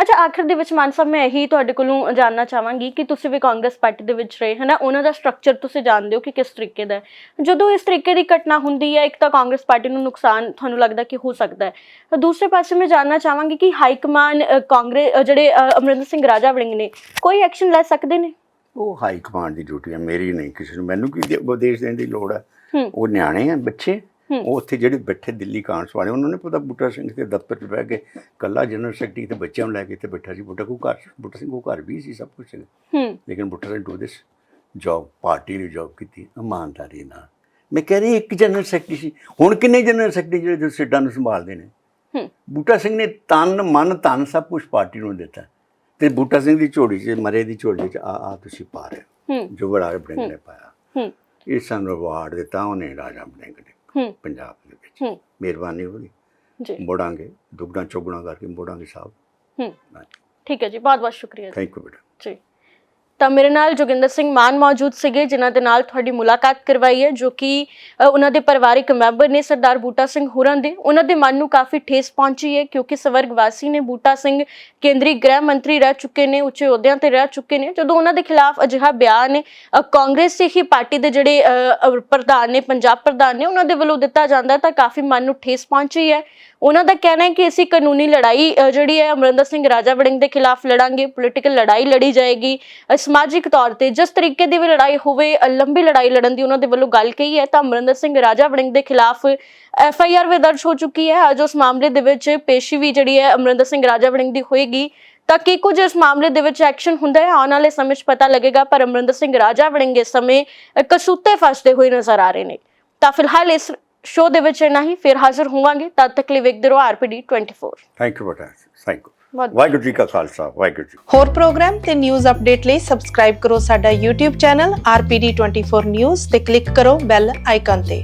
ਅੱਛਾ ਆਖਰ ਦੇ ਵਿੱਚ ਮਾਨ ਸਾਹਿਬ ਮੈਂ ਇਹੀ ਤੁਹਾਡੇ ਕੋਲੋਂ ਜਾਨਣਾ ਚਾਹਾਂਗੀ ਕਿ ਤੁਸੀਂ ਵੀ ਕਾਂਗਰਸ ਪਾਰਟੀ ਦੇ ਵਿੱਚ ਰਹੇ ਹਨਾ? ਉਹਨਾਂ ਦਾ ਸਟਰਕਚਰ ਤੁਸੀਂ ਜਾਣਦੇ ਹੋ ਕਿ ਕਿਸ ਤਰੀਕੇ ਦਾ ਹੈ। ਜਦੋਂ ਇਸ ਤਰੀਕੇ ਦੀ ਘਟਨਾ ਹੁੰਦੀ ਹੈ ਇੱਕ ਤਾਂ ਕਾਂਗਰਸ ਪਾਰਟੀ ਨੂੰ ਨੁਕਸਾਨ ਤੁਹਾਨੂੰ ਲੱਗਦਾ ਕਿ ਹੋ ਸਕਦਾ ਹੈ। ਤਾਂ ਦੂਸਰੇ ਪਾਸੇ ਮੈਂ ਜਾਨਣਾ ਚਾਹਾਂਗੀ ਕਿ ਹਾਈ ਕਮਾਨ ਕਾਂਗਰਸ ਜਿਹੜੇ ਅਮਰਿੰਦਰ ਸਿੰਘ ਰਾਜਾ ਵੜਿੰਗ ਨੇ ਕੋਈ ਐਕਸ਼ਨ ਲੈ ਸਕਦੇ ਨੇ? ਉਹ ਹਾਈ ਕਮਾਂਡ ਦੀ ਡਿਊਟੀ ਹੈ ਮੇਰੀ ਨਹੀਂ ਕਿਸੇ ਨੂੰ। ਮੈਨੂੰ ਕੀ ਉਪਦੇਸ਼ ਦੇਣ ਦੀ ਲੋੜ ਹੈ। ਉਹ ਨਿਆਣੇ ਆ ਬੱਚੇ। ਉਹ ਉੱਥੇ ਜਿਹੜੇ ਬੈਠੇ ਦਿੱਲੀ ਕਾਂਗਰਸ ਵਾਲੇ ਉਹਨਾਂ ਨੇ ਪਤਾ ਬੂਟਾ ਸਿੰਘ ਦੇ ਦਫ਼ਤਰ 'ਚ ਬਹਿ ਕੇ ਕੱਲਾ ਜਨਰਲ ਸੈਕਟਰੀ ਤੇ ਬੱਚਿਆਂ ਨੂੰ ਲੈ ਕੇ ਇੱਥੇ ਬੈਠਾ ਸੀ। ਬੂਟਾ ਕੋ ਘਰ ਬੂਟਾ ਸਿੰਘ ਕੋ ਘਰ ਵੀ ਸੀ ਸਭ ਕੁਝ ਸੀ ਲੇਕਿਨ Buta Singh do this job party ਨੇ ਜੌਬ ਕੀਤੀ ਇਮਾਨਦਾਰੀ ਨਾਲ। ਮੈਂ ਕਹਿ ਰਹੀ ਇੱਕ ਜਨਰਲ ਸੈਕਟਰੀ ਸੀ। ਹੁਣ ਕਿੰਨੇ ਜਨਰਲ ਸੈਕਟਰੀ ਜਿਹੜੇ ਸੀਟਾਂ ਨੂੰ ਸੰਭਾਲਦੇ ਨੇ? ਬੂਟਾ ਸਿੰਘ ਨੇ ਤਨ ਮਨ ਧਨ ਸਭ ਕੁਝ ਪਾਰਟੀ ਨੂੰ ਦਿੱਤਾ। ਤੇ ਬੂਟਾ ਸਿੰਘ ਦੀ ਝੋਲੀ 'ਚ ਮਰੇ ਦੀ ਝੋਲੀ 'ਚ ਆ ਆ ਤੁਸੀਂ ਪਾ ਰਹੇ ਜੋ ਬੜਾ ਬੜਿੰਗ ਨੇ ਪਾਇਆ। ਹੂੰ। ਇਸ ਸਾਨੂੰ ਅਵਾਰਡ ਦਿੱਤਾ ਉਹਨੇ ਰਾਜਾ ਬੜਿੰਗ ਨੇ। ਹੂੰ। ਪੰਜਾਬ ਦੇ ਵਿੱਚ। ਹੂੰ। ਮਿਹਰਬਾਨੀ ਹੋਈ ਜੀ। ਮੋੜਾਂਗੇ ਦੁੱਗਣਾ ਚੌਗੁਣਾ ਕਰਕੇ ਮੋੜਾਂਗੇ ਸਾਹਿਬ। ਹੂੰ। ਠੀਕ ਹੈ ਜੀ ਬਹੁਤ ਬਹੁਤ ਸ਼ੁਕਰੀਆ ਥੈਂਕ ਯੂ ਬੇਟਾ ਜੀ। ਤਾਂ ਮੇਰੇ ਨਾਲ ਜੋਗਿੰਦਰ ਸਿੰਘ ਮਾਨ ਮੌਜੂਦ ਸੀਗੇ ਜਿਨ੍ਹਾਂ ਦੇ ਨਾਲ ਤੁਹਾਡੀ ਮੁਲਾਕਾਤ ਕਰਵਾਈ ਹੈ ਜੋ ਕਿ ਉਹਨਾਂ ਦੇ ਪਰਿਵਾਰਿਕ ਮੈਂਬਰ ਨੇ ਸਰਦਾਰ ਬੂਟਾ ਸਿੰਘ ਹੁਰਾਂ ਦੇ। ਉਹਨਾਂ ਦੇ ਮਨ ਨੂੰ ਕਾਫੀ ਠੇਸ ਪਹੁੰਚੀ ਹੈ ਕਿਉਂਕਿ ਸਵਰਗਵਾਸੀ ਨੇ ਬੂਟਾ ਸਿੰਘ ਕੇਂਦਰੀ ਗ੍ਰਹਿ ਮੰਤਰੀ ਰਹਿ ਚੁੱਕੇ ਨੇ ਉੱਚੇ ਅਹੁਦਿਆਂ ਤੇ ਰਹਿ ਚੁੱਕੇ ਨੇ। ਜਦੋਂ ਉਹਨਾਂ ਦੇ ਖਿਲਾਫ ਅਜਿਹਾ ਬਿਆਨ ਕਾਂਗਰਸ ਦੇ ਹੀ ਪਾਰਟੀ ਦੇ ਜਿਹੜੇ ਪ੍ਰਧਾਨ ਨੇ ਪੰਜਾਬ ਪ੍ਰਧਾਨ ਨੇ ਉਹਨਾਂ ਦੇ ਵੱਲੋਂ ਦਿੱਤਾ ਜਾਂਦਾ ਤਾਂ ਕਾਫੀ ਮਨ ਨੂੰ ਠੇਸ ਪਹੁੰਚੀ ਹੈ। ਉਹਨਾਂ ਦਾ ਕਹਿਣਾ ਹੈ ਕਿ ਅਸੀਂ ਕਾਨੂੰਨੀ ਲੜਾਈ ਜਿਹੜੀ ਹੈ ਅਮਰਿੰਦਰ ਸਿੰਘ ਰਾਜਾ ਵੜਿੰਗ ਦੇ ਖਿਲਾਫ ਲੜਾਂਗੇ ਪੋਲੀਟੀਕਲ ਲੜਾਈ ਲੜੀ ਜਾਏਗੀ ਅ, ਸਮਾਜਿਕ ਤੌਰ ਤੇ ਜਿਸ ਤਰੀਕੇ ਦੀ ਵੀ ਲੜਾਈ ਹੋਵੇ ਲੰਬੀ ਲੜਾਈ ਲੜਨ ਦੀ ਉਹਨਾਂ ਦੇ ਵੱਲੋਂ ਗੱਲ ਕਹੀ ਹੈ ਤਾਂ ਅਮਰਿੰਦਰ ਸਿੰਘ ਰਾਜਾ ਵੜਿੰਗ ਦੇ ਖਿਲਾਫ ਐਫ ਆਈ ਆਰ ਵੀ ਦਰਜ ਹੋ ਚੁੱਕੀ ਹੈ। ਅੱਜ ਉਸ ਮਾਮਲੇ ਦੇ ਵਿੱਚ ਪੇਸ਼ੀ ਵੀ ਜਿਹੜੀ ਹੈ ਅਮਰਿੰਦਰ ਸਿੰਘ ਰਾਜਾ ਵੜਿੰਗ ਦੀ ਹੋਏਗੀ। ਤਾਂ ਕੀ ਕੁਝ ਇਸ ਮਾਮਲੇ ਦੇ ਵਿੱਚ ਐਕਸ਼ਨ ਹੁੰਦਾ ਹੈ? ਆਉਣ ਵਾਲੇ ਸਮੇਂ 'ਚ ਪਤਾ ਲੱਗੇਗਾ ਪਰ ਅਮਰਿੰਦਰ ਸਿੰਘ ਰਾਜਾ ਵੜਿੰਗ ਇਸ ਸਮੇਂ ਕਸੂਤੇ ਫਸਦੇ ਹੋਏ ਨਜ਼ਰ ਆ ਰਹੇ ਨੇ। ਤਾਂ ਫਿਲਹਾਲ ਇਸ ਸ਼ੋਅ ਦੇ ਵਿੱਚ ਇੰਨਾ ਹੀ। ਫਿਰ ਹਾਜ਼ਰ ਹੋਵਾਂਗੇ। ਤਦ ਤੱਕ ਲਈ ਵੇਖਦੇ ਰਹੋ ਆਰਪੀਡੀ 24 ਥੈਂਕ ਯੂ ਬੇਟਾ। ਥੈਂਕ ਯੂ ਵਾਹਿਗੁਰੂ ਜੀ ਕਾ ਖਾਲਸਾ ਵਾਹਿਗੁਰੂ ਜੀ ਹੋਰ ਪ੍ਰੋਗਰਾਮ ਤੇ ਨਿਊਜ਼ ਅਪਡੇਟ ਲਈ ਸਬਸਕ੍ਰਾਈਬ ਕਰੋ ਸਾਡਾ YouTube ਚੈਨਲ RPD24 News ਤੇ ਕਲਿੱਕ ਕਰੋ ਬੈਲ ਆਈਕਨ ਤੇ।